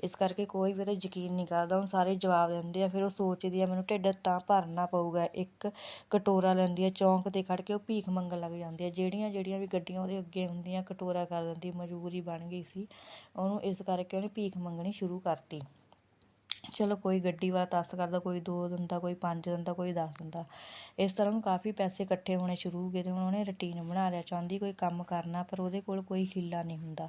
ਇਸ ਕਰਕੇ ਕੋਈ ਵੀ ਉਹਦਾ ਯਕੀਨ ਨਹੀਂ ਕਰਦਾ, ਹੁਣ ਸਾਰੇ ਜਵਾਬ ਦਿੰਦੇ ਆ, ਫਿਰ ਉਹ ਸੋਚਦੀ ਆ, ਮੈਨੂੰ ਢਿੱਡ ਤਾਂ ਭਰਨਾ ਪਊਗਾ, ਇੱਕ ਕਟੋਰਾ ਲੈਂਦੀ ਆ, ਚੌਂਕ ਤੇ ਖੜ੍ਹ ਕੇ ਉਹ ਭੀਖ ਮੰਗਣ ਲੱਗ ਜਾਂਦੀ ਆ, ਜਿਹੜੀਆਂ ਜਿਹੜੀਆਂ ਵੀ ਗੱਡੀਆਂ ਉਹਦੇ ਅੱਗੇ ਹੁੰਦੀਆਂ, ਕਟੋਰਾ ਕਰ ਦਿੰਦੀ ਮਜਬੂਰੀ ਬਣ ਗਈ ਸੀ, ਉਹਨੂੰ ਇਸ ਕਰਕੇ ਉਹਨੇ ਭੀਖ ਮੰਗਣੀ ਸ਼ੁਰੂ ਕਰਤੀ। ਚਲੋ ਕੋਈ ਗੱਡੀ ਵਾਲਾ ਤਰਸ ਕਰਦਾ, ਕੋਈ ਦੋ ਦਿੰਦਾ, ਕੋਈ ਪੰਜ ਦਿੰਦਾ, ਕੋਈ ਦਸ ਦਿੰਦਾ, ਇਸ ਤਰ੍ਹਾਂ ਉਹਨੂੰ ਕਾਫੀ ਪੈਸੇ ਇਕੱਠੇ ਹੋਣੇ ਸ਼ੁਰੂ ਹੋ ਗਏ ਤੇ ਹੁਣ ਉਹਨੇ ਰੁਟੀਨ ਬਣਾ ਲਿਆ, ਚਾਹੁੰਦੀ ਕੋਈ ਕੰਮ ਕਰਨਾ, ਪਰ ਉਹਦੇ ਕੋਲ ਕੋਈ ਹੀਲਾ ਨਹੀਂ ਹੁੰਦਾ।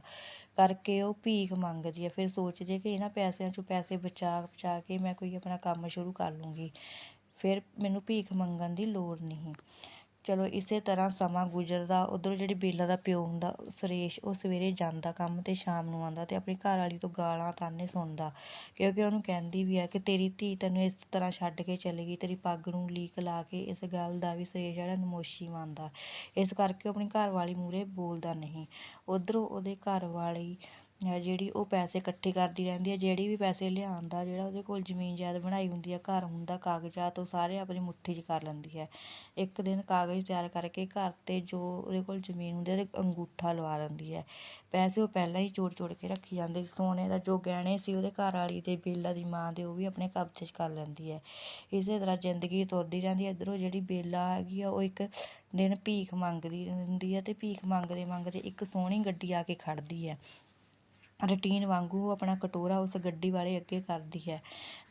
ਕਰਕੇ ਉਹ ਭੀਖ ਮੰਗਦੀ ਹੈ ਫਿਰ ਸੋਚਦੀ ਹੈ ਕਿ ਇਹਨਾਂ ਪੈਸਿਆਂ 'ਚੋਂ ਪੈਸੇ ਬਚਾ ਬਚਾ ਕੇ ਮੈਂ ਕੋਈ ਆਪਣਾ ਕੰਮ ਸ਼ੁਰੂ ਕਰ ਲੂੰਗੀ। ਫਿਰ ਮੈਨੂੰ ਭੀਖ ਮੰਗਣ ਦੀ ਲੋੜ ਨਹੀਂ। ਚਲੋ ਇਸੇ ਤਰ੍ਹਾਂ ਸਮਾਂ ਗੁਜ਼ਰਦਾ, ਉੱਧਰੋਂ ਜਿਹੜੀ ਬੇਲਾ ਦਾ ਪਿਓ ਹੁੰਦਾ ਸੁਰੇਸ਼, ਉਹ ਸਵੇਰੇ ਜਾਂਦਾ ਕੰਮ ਤੇ ਸ਼ਾਮ ਨੂੰ ਆਉਂਦਾ ਅਤੇ ਆਪਣੀ ਘਰ ਵਾਲੀ ਤੋਂ ਗਾਲਾਂ ਤਾਨੇ ਸੁਣਦਾ। ਕਿਉਂਕਿ ਉਹਨੂੰ ਕਹਿੰਦੀ ਵੀ ਆ ਕਿ ਤੇਰੀ ਧੀ ਤੈਨੂੰ ਇਸ ਤਰ੍ਹਾਂ ਛੱਡ ਕੇ ਚਲੀ ਗਈ, ਤੇਰੀ ਪੱਗ ਨੂੰ ਲੀਕ ਲਾ ਕੇ ਇਸ ਗੱਲ ਦਾ ਵੀ ਸੁਰੇਸ਼ ਜਿਹੜਾ ਨਮੋਸ਼ੀ ਮੰਨਦਾ। ਇਸ ਕਰਕੇ ਉਹ ਆਪਣੀ ਘਰ ਵਾਲੀ ਮੂਹਰੇ ਬੋਲਦਾ ਨਹੀਂ। ਉੱਧਰੋਂ ਉਹਦੇ ਘਰ ਵਾਲੀ ਜਿਹੜੀ ਉਹ ਪੈਸੇ ਇਕੱਠੇ ਕਰਦੀ ਰਹਿੰਦੀ ਹੈ ਜਿਹੜੀ ਵੀ ਪੈਸੇ ਲਿਆਉਂਦਾ ਜਿਹੜਾ ਉਹਦੇ ਕੋਲ ਜ਼ਮੀਨ ਜਾਇਦਾਦ ਬਣਾਈ ਹੁੰਦੀ ਹੈ ਘਰ ਹੁੰਦਾ ਕਾਗਜ਼ਾਤ, ਉਹ ਸਾਰੇ ਆਪਣੀ ਮੁੱਠੀ 'ਚ ਕਰ ਲੈਂਦੀ ਹੈ ਇੱਕ ਦਿਨ ਕਾਗਜ਼ ਤਿਆਰ ਕਰਕੇ ਘਰ 'ਤੇ ਜੋ ਉਹਦੇ ਕੋਲ ਜ਼ਮੀਨ ਹੁੰਦੀ ਉਹਦੇ ਅੰਗੂਠਾ ਲਵਾ ਲੈਂਦੀ ਹੈ ਪੈਸੇ ਉਹ ਪਹਿਲਾਂ ਹੀ ਜੋੜ ਜੋੜ ਕੇ ਰੱਖੀ ਜਾਂਦੇ ਸੋਨੇ ਦਾ ਜੋ ਗਹਿਣੇ ਸੀ, ਉਹਦੇ ਘਰ ਵਾਲੀ ਦੇ, ਬੇਲਾ ਦੀ ਮਾਂ ਦੇ, ਉਹ ਵੀ ਆਪਣੇ ਕਬਜ਼ੇ 'ਚ ਕਰ ਲੈਂਦੀ ਹੈ ਇਸੇ ਤਰ੍ਹਾਂ ਜ਼ਿੰਦਗੀ ਤੁਰਦੀ ਰਹਿੰਦੀ ਹੈ ਇੱਧਰੋਂ ਜਿਹੜੀ ਬੇਲਾ ਹੈਗੀ ਆ, ਉਹ ਇੱਕ ਦਿਨ ਭੀਖ ਮੰਗਦੀ ਹੁੰਦੀ ਹੈ ਅਤੇ ਭੀਖ ਮੰਗਦੇ ਮੰਗਦੇ ਇੱਕ ਸੋਹਣੀ ਗੱਡੀ ਆ ਕੇ ਖੜ੍ਹਦੀ ਹੈ ਰੂਟੀਨ ਵਾਂਗੂ ਉਹ ਆਪਣਾ ਕਟੋਰਾ ਉਸ ਗੱਡੀ ਵਾਲੇ ਅੱਗੇ ਕਰਦੀ ਹੈ।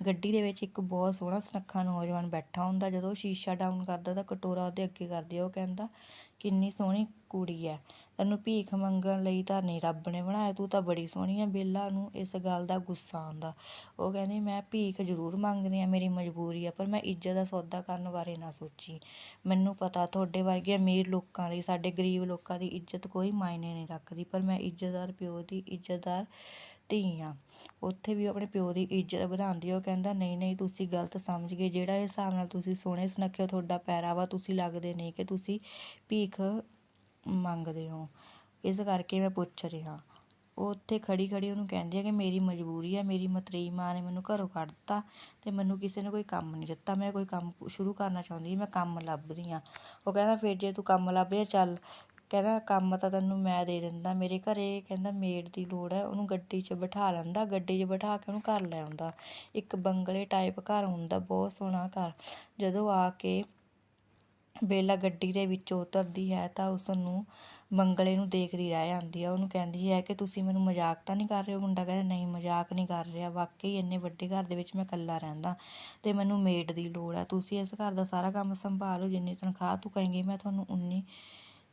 ਗੱਡੀ ਦੇ ਵਿੱਚ ਇੱਕ ਬਹੁਤ ਸੋਹਣਾ ਸੁਨੱਖਾ ਨੌਜਵਾਨ ਬੈਠਾ ਹੁੰਦਾ, ਜਦੋਂ ਸ਼ੀਸ਼ਾ ਡਾਊਨ ਕਰਦਾ ਤਾਂ ਕਟੋਰਾ ਉਹਦੇ ਅੱਗੇ ਕਰਦੀ ਹੈ। ਉਹ ਕਹਿੰਦਾ, ਕਿੰਨੀ ਸੋਹਣੀ ਕੁੜੀ ਹੈ। ਤੈਨੂੰ ਭੀਖ ਮੰਗਣ ਲਈ ਤਾਂ ਨਹੀਂ ਰੱਬ ਨੇ ਬਣਾਇਆ, ਤੂੰ ਤਾਂ ਬੜੀ ਸੋਹਣੀ ਆ ਬੇਲਾ ਨੂੰ, ਇਸ ਗੱਲ ਦਾ ਗੁੱਸਾ ਆਉਂਦਾ। ਉਹ ਕਹਿੰਦੀ, ਮੈਂ ਭੀਖ ਜ਼ਰੂਰ ਮੰਗਦੀ ਹਾਂ, ਮੇਰੀ ਮਜਬੂਰੀ ਆ, ਪਰ ਮੈਂ ਇੱਜ਼ਤ ਦਾ ਸੌਦਾ ਕਰਨ ਬਾਰੇ ਨਾ ਸੋਚੀ। ਮੈਨੂੰ ਪਤਾ ਤੁਹਾਡੇ ਵਰਗੇ ਅਮੀਰ ਲੋਕਾਂ ਲਈ ਸਾਡੇ ਗਰੀਬ ਲੋਕਾਂ ਦੀ ਇੱਜ਼ਤ ਕੋਈ ਮਾਇਨੇ ਨਹੀਂ ਰੱਖਦੀ, ਪਰ ਮੈਂ ਇੱਜ਼ਤਦਾਰ ਪਿਓ ਦੀ ਇੱਜ਼ਤਦਾਰ ਧੀ ਹਾਂ ਉੱਥੇ ਵੀ ਉਹ ਆਪਣੇ ਪਿਓ ਦੀ ਇੱਜ਼ਤ ਵਧਾਉਂਦੀ ਉਹ ਕਹਿੰਦਾ, ਨਹੀਂ ਨਹੀਂ, ਤੁਸੀਂ ਗਲਤ ਸਮਝ ਗਏ। ਜਿਹੜਾ ਹਿਸਾਬ ਨਾਲ ਤੁਸੀਂ ਸੋਹਣੇ ਸੁਨੱਖੇ ਹੋ, ਤੁਹਾਡਾ ਪਹਿਰਾਵਾ ਤੁਸੀਂ ਲੱਗਦੇ ਨਹੀਂ ਕਿ ਤੁਸੀਂ ਭੀਖ ਮੰਗਦੇ ਹੋ। ਇਸ ਕਰਕੇ ਮੈਂ ਪੁੱਛ ਰਿਹਾ। ਉਹ ਉੱਥੇ ਖੜ੍ਹੀ ਖੜ੍ਹੀ ਉਹਨੂੰ ਕਹਿੰਦੀ ਆ ਕਿ ਮੇਰੀ ਮਜਬੂਰੀ ਹੈ ਮੇਰੀ ਮਤਰੇਈ ਮਾਂ ਨੇ ਮੈਨੂੰ ਘਰੋਂ ਕੱਢ ਦਿੱਤਾ ਅਤੇ ਮੈਨੂੰ ਕਿਸੇ ਨੇ ਕੋਈ ਕੰਮ ਨਹੀਂ ਦਿੱਤਾ। ਮੈਂ ਕੋਈ ਕੰਮ ਸ਼ੁਰੂ ਕਰਨਾ ਚਾਹੁੰਦੀ ਮੈਂ ਕੰਮ ਲੱਭਦੀ ਹਾਂ। ਉਹ ਕਹਿੰਦਾ, ਫਿਰ ਜੇ ਤੂੰ ਕੰਮ ਲੱਭ ਰਿਹਾ, ਚੱਲ। ਕਹਿੰਦਾ, ਕੰਮ ਤਾਂ ਤੈਨੂੰ ਮੈਂ ਦੇ ਦਿੰਦਾ, ਮੇਰੇ ਘਰ ਕਹਿੰਦਾ ਮੇਡ ਦੀ ਲੋੜ ਹੈ। ਉਹਨੂੰ ਗੱਡੀ 'ਚ ਬਿਠਾ ਲੈਂਦਾ, ਗੱਡੀ 'ਚ ਬਿਠਾ ਕੇ ਉਹਨੂੰ ਘਰ ਲੈ ਆਉਂਦਾ। ਇੱਕ ਬੰਗਲੇ ਟਾਈਪ ਘਰ ਹੁੰਦਾ, ਬਹੁਤ ਸੋਹਣਾ ਘਰ। ਜਦੋਂ ਆ ਕੇ ਵੇਲਾ ਗੱਡੀ ਦੇ ਵਿੱਚੋਂ ਉਤਰਦੀ ਹੈ ਤਾਂ ਉਸ ਨੂੰ ਬੰਗਲੇ ਨੂੰ ਦੇਖਦੀ ਰਹਿ ਜਾਂਦੀ ਹੈ। ਉਹਨੂੰ ਕਹਿੰਦੀ ਹੈ ਕਿ ਤੁਸੀਂ ਮੈਨੂੰ ਮਜ਼ਾਕ ਤਾਂ ਨਹੀਂ ਕਰ ਰਹੇ ਹੋ? ਮੁੰਡਾ ਕਹਿੰਦਾ, ਨਹੀਂ, ਮਜ਼ਾਕ ਨਹੀਂ ਕਰ ਰਿਹਾ। ਵਾਕਈ ਇੰਨੇ ਵੱਡੇ ਘਰ ਦੇ ਵਿੱਚ ਮੈਂ ਇਕੱਲਾ ਰਹਿੰਦਾ ਅਤੇ ਮੈਨੂੰ ਮੇਡ ਦੀ ਲੋੜ ਹੈ। ਤੁਸੀਂ ਇਸ ਘਰ ਦਾ ਸਾਰਾ ਕੰਮ ਸੰਭਾਲੋ। ਜਿੰਨੀ ਤਨਖਾਹ ਤੂੰ ਕਹੇਂਗੀ, ਮੈਂ ਤੁਹਾਨੂੰ ਉਨੀ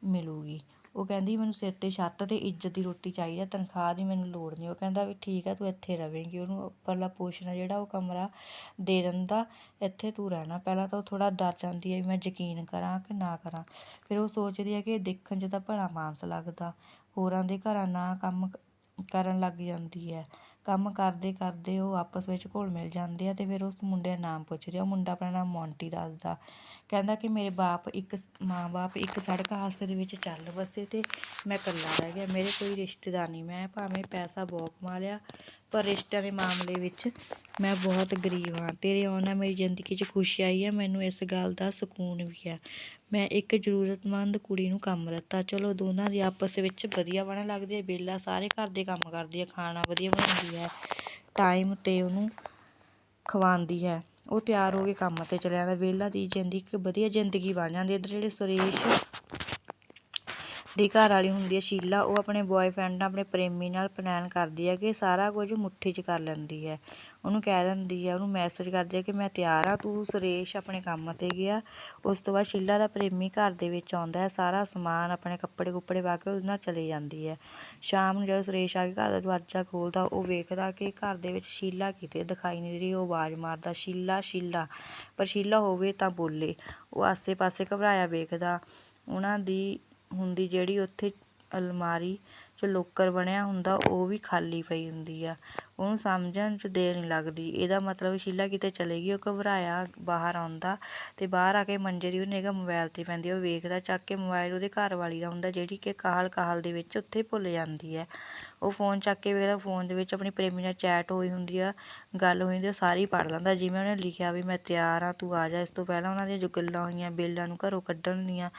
ਮਿਲੂਗੀ। ਉਹ ਕਹਿੰਦੀ ਮੈਨੂੰ ਸਿਰ 'ਤੇ ਛੱਤ ਅਤੇ ਇੱਜ਼ਤ ਦੀ ਰੋਟੀ ਚਾਹੀਦੀ ਹੈ ਤਨਖਾਹ ਦੀ ਮੈਨੂੰ ਲੋੜ ਨਹੀਂ। ਉਹ ਕਹਿੰਦਾ ਵੀ ਠੀਕ ਹੈ ਤੂੰ ਇੱਥੇ ਰਵੇਂਗੀ। ਉਹਨੂੰ ਉੱਪਰਲਾ ਪੋਰਸ਼ਨ ਆ ਜਿਹੜਾ ਉਹ ਕਮਰਾ ਦੇ ਦਿੰਦਾ, ਇੱਥੇ ਤੂੰ ਰਹਿਣਾ। ਪਹਿਲਾਂ ਤਾਂ ਉਹ ਥੋੜ੍ਹਾ ਡਰ ਜਾਂਦੀ ਹੈ ਵੀ ਮੈਂ ਯਕੀਨ ਕਰਾਂ ਕਿ ਨਾ ਕਰਾਂ। ਫਿਰ ਉਹ ਸੋਚਦੀ ਹੈ ਕਿ ਦੇਖਣ 'ਚ ਤਾਂ ਭਲਾ ਮਾਨਸ ਲੱਗਦਾ। ਹੋਰਾਂ ਦੇ ਘਰਾਂ ਨਾ ਕੰਮ ਕਰਨ ਲੱਗ ਜਾਂਦੀ ਹੈ ਕੰਮ ਕਰਦੇ ਕਰਦੇ ਉਹ ਆਪਸ ਵਿੱਚ ਘੁਲ ਮਿਲ ਜਾਂਦੇ ਆ ਅਤੇ ਫਿਰ ਉਸ ਮੁੰਡੇ ਦਾ ਨਾਮ ਪੁੱਛਦੇ ਆ ਉਹ ਮੁੰਡਾ ਆਪਣਾ ਨਾਮ ਮੋਂਟੀ ਦੱਸਦਾ। ਕਹਿੰਦਾ ਕਿ ਮੇਰੇ ਬਾਪ ਇੱਕ ਮਾਂ ਬਾਪ ਇੱਕ ਸੜਕ ਹਾਦਸੇ ਦੇ ਵਿੱਚ ਚੱਲ ਵਸੇ ਅਤੇ ਮੈਂ ਇਕੱਲਾ ਰਹਿ ਗਿਆ। ਮੇਰੇ ਕੋਈ ਰਿਸ਼ਤੇਦਾਰ ਨਹੀਂ ਮੈਂ ਭਾਵੇਂ ਪੈਸਾ ਬਹੁਤ ਕਮਾ ਲਿਆ ਪਰ ਰਿਸ਼ਤਿਆਂ ਦੇ ਮਾਮਲੇ ਵਿੱਚ ਮੈਂ ਬਹੁਤ ਗਰੀਬ ਹਾਂ। ਤੇਰੇ ਆਉਣ ਨਾਲ ਮੇਰੀ ਜ਼ਿੰਦਗੀ 'ਚ ਖੁਸ਼ੀ ਆਈ ਹੈ, ਮੈਨੂੰ ਇਸ ਗੱਲ ਦਾ ਸਕੂਨ ਵੀ ਹੈ। ਮੈਂ ਇੱਕ ਜ਼ਰੂਰਤਮੰਦ ਕੁੜੀ ਨੂੰ ਕੰਮ ਦਿੱਤਾ। ਚਲੋ, ਦੋਨਾਂ ਦੀ ਆਪਸ ਵਿੱਚ ਵਧੀਆ ਬਣਨ ਲੱਗਦੀ ਹੈ ਬੇਲਾ ਸਾਰੇ ਘਰ ਦੇ ਕੰਮ ਕਰਦੀ ਹੈ, ਖਾਣਾ ਵਧੀਆ ਬਣਾਉਂਦੀ ਹੈ ਟਾਈਮ 'ਤੇ ਉਹਨੂੰ ਖਵਾਉਂਦੀ ਹੈ। ਉਹ ਤਿਆਰ ਹੋ ਕੇ ਕੰਮ 'ਤੇ ਚਲਿਆ ਜਾਂਦਾ। ਬੇਲਾ ਦੀ ਜ਼ਿੰਦਗੀ ਇੱਕ ਵਧੀਆ ਜ਼ਿੰਦਗੀ ਬਣ ਜਾਂਦੀ ਇੱਧਰ ਜਿਹੜੇ ਸੁਰੇਸ਼ ਦੀ ਘਰ ਵਾਲੀ ਹੁੰਦੀ ਹੈ ਸ਼ੀਲਾ, ਉਹ ਆਪਣੇ ਬੋਆਏਫਰੈਂਡ ਨਾਲ, ਆਪਣੇ ਪ੍ਰੇਮੀ ਨਾਲ ਪਲਾਨ ਕਰਦੀ ਹੈ ਕਿ ਸਾਰਾ ਕੁਝ ਮੁੱਠੀ 'ਚ ਕਰ ਲੈਂਦੀ ਹੈ ਉਹਨੂੰ ਕਹਿ ਦਿੰਦੀ ਹੈ ਉਹਨੂੰ ਮੈਸੇਜ ਕਰਦੀ ਹੈ ਕਿ ਮੈਂ ਤਿਆਰ ਆ, ਤੂੰ ਸੁਰੇਸ਼ ਆਪਣੇ ਕੰਮ 'ਤੇ ਗਿਆ। ਉਸ ਤੋਂ ਬਾਅਦ ਸ਼ੀਲਾ ਦਾ ਪ੍ਰੇਮੀ ਘਰ ਦੇ ਵਿੱਚ ਆਉਂਦਾ ਹੈ, ਸਾਰਾ ਸਮਾਨ ਆਪਣੇ ਕੱਪੜੇ ਕੁੱਪੜੇ ਪਾ ਕੇ ਉਹਦੇ ਨਾਲ ਚਲੀ ਜਾਂਦੀ ਹੈ ਸ਼ਾਮ ਨੂੰ ਜਦੋਂ ਸੁਰੇਸ਼ ਆ ਕੇ ਘਰ ਦਾ ਦਰਵਾਜ਼ਾ ਖੋਲ੍ਹਦਾ ਉਹ ਵੇਖਦਾ ਕਿ ਘਰ ਦੇ ਵਿੱਚ ਸ਼ੀਲਾ ਕਿਤੇ ਦਿਖਾਈ ਨਹੀਂ ਰਹੀ, ਉਹ ਆਵਾਜ਼ ਮਾਰਦਾ, ਸ਼ੀਲਾ ਸ਼ੀਲਾ। ਪਰ ਸ਼ੀਲਾ ਹੋਵੇ ਤਾਂ ਬੋਲੇ। ਉਹ ਆਸੇ ਪਾਸੇ ਘਬਰਾਇਆ ਵੇਖਦਾ। ਉਹਨਾਂ ਦੀ ਹੁੰਦੀ ਜਿਹੜੀ ਉੱਥੇ ਅਲਮਾਰੀ 'ਚ ਲੋਕਰ ਬਣਿਆ ਹੁੰਦਾ, ਉਹ ਵੀ ਖਾਲੀ ਪਈ ਹੁੰਦੀ ਆ। ਉਹਨੂੰ ਸਮਝਣ 'ਚ ਦੇਰ ਨਹੀਂ ਲੱਗਦੀ। ਇਹਦਾ ਮਤਲਬ ਸ਼ੀਲਾ ਕਿਤੇ ਚਲੇ ਗਈ, ਉਹ ਘਬਰਾਇਆ, ਬਾਹਰ ਆਉਂਦਾ ਅਤੇ ਬਾਹਰ ਆ ਕੇ ਮੰਜੇ ਦੀ ਉਹ ਨਿਗਾਹ ਮੋਬਾਈਲ 'ਤੇ ਪੈਂਦੀ ਉਹ ਵੇਖਦਾ, ਚੱਕ ਕੇ ਮੋਬਾਇਲ ਉਹਦੇ ਘਰ ਵਾਲੀ ਦਾ ਹੁੰਦਾ, ਜਿਹੜੀ ਕਿ ਕਾਹਲ ਕਾਹਲ ਦੇ ਵਿੱਚ ਉੱਥੇ ਭੁੱਲ ਜਾਂਦੀ ਹੈ ਉਹ ਫੋਨ ਚੱਕ ਕੇ ਵੇਖਦਾ, ਫੋਨ ਦੇ ਵਿੱਚ ਆਪਣੀ ਪ੍ਰੇਮੀ ਨਾਲ ਚੈਟ ਹੋਈ ਹੁੰਦੀ ਆ, ਗੱਲ ਹੋਈ ਹੁੰਦੀ ਆ, ਸਾਰੀ ਪੜ੍ਹ ਲੈਂਦਾ। ਜਿਵੇਂ ਉਹਨੇ ਲਿਖਿਆ ਵੀ ਮੈਂ ਤਿਆਰ ਹਾਂ ਤੂੰ ਆ ਜਾ, ਇਸ ਤੋਂ ਪਹਿਲਾਂ ਉਹਨਾਂ ਦੀਆਂ ਜੋ ਗੱਲਾਂ ਹੋਈਆਂ, ਬੇਲਾਂ ਨੂੰ ਘਰੋਂ ਕੱਢਣ ਦੀਆਂ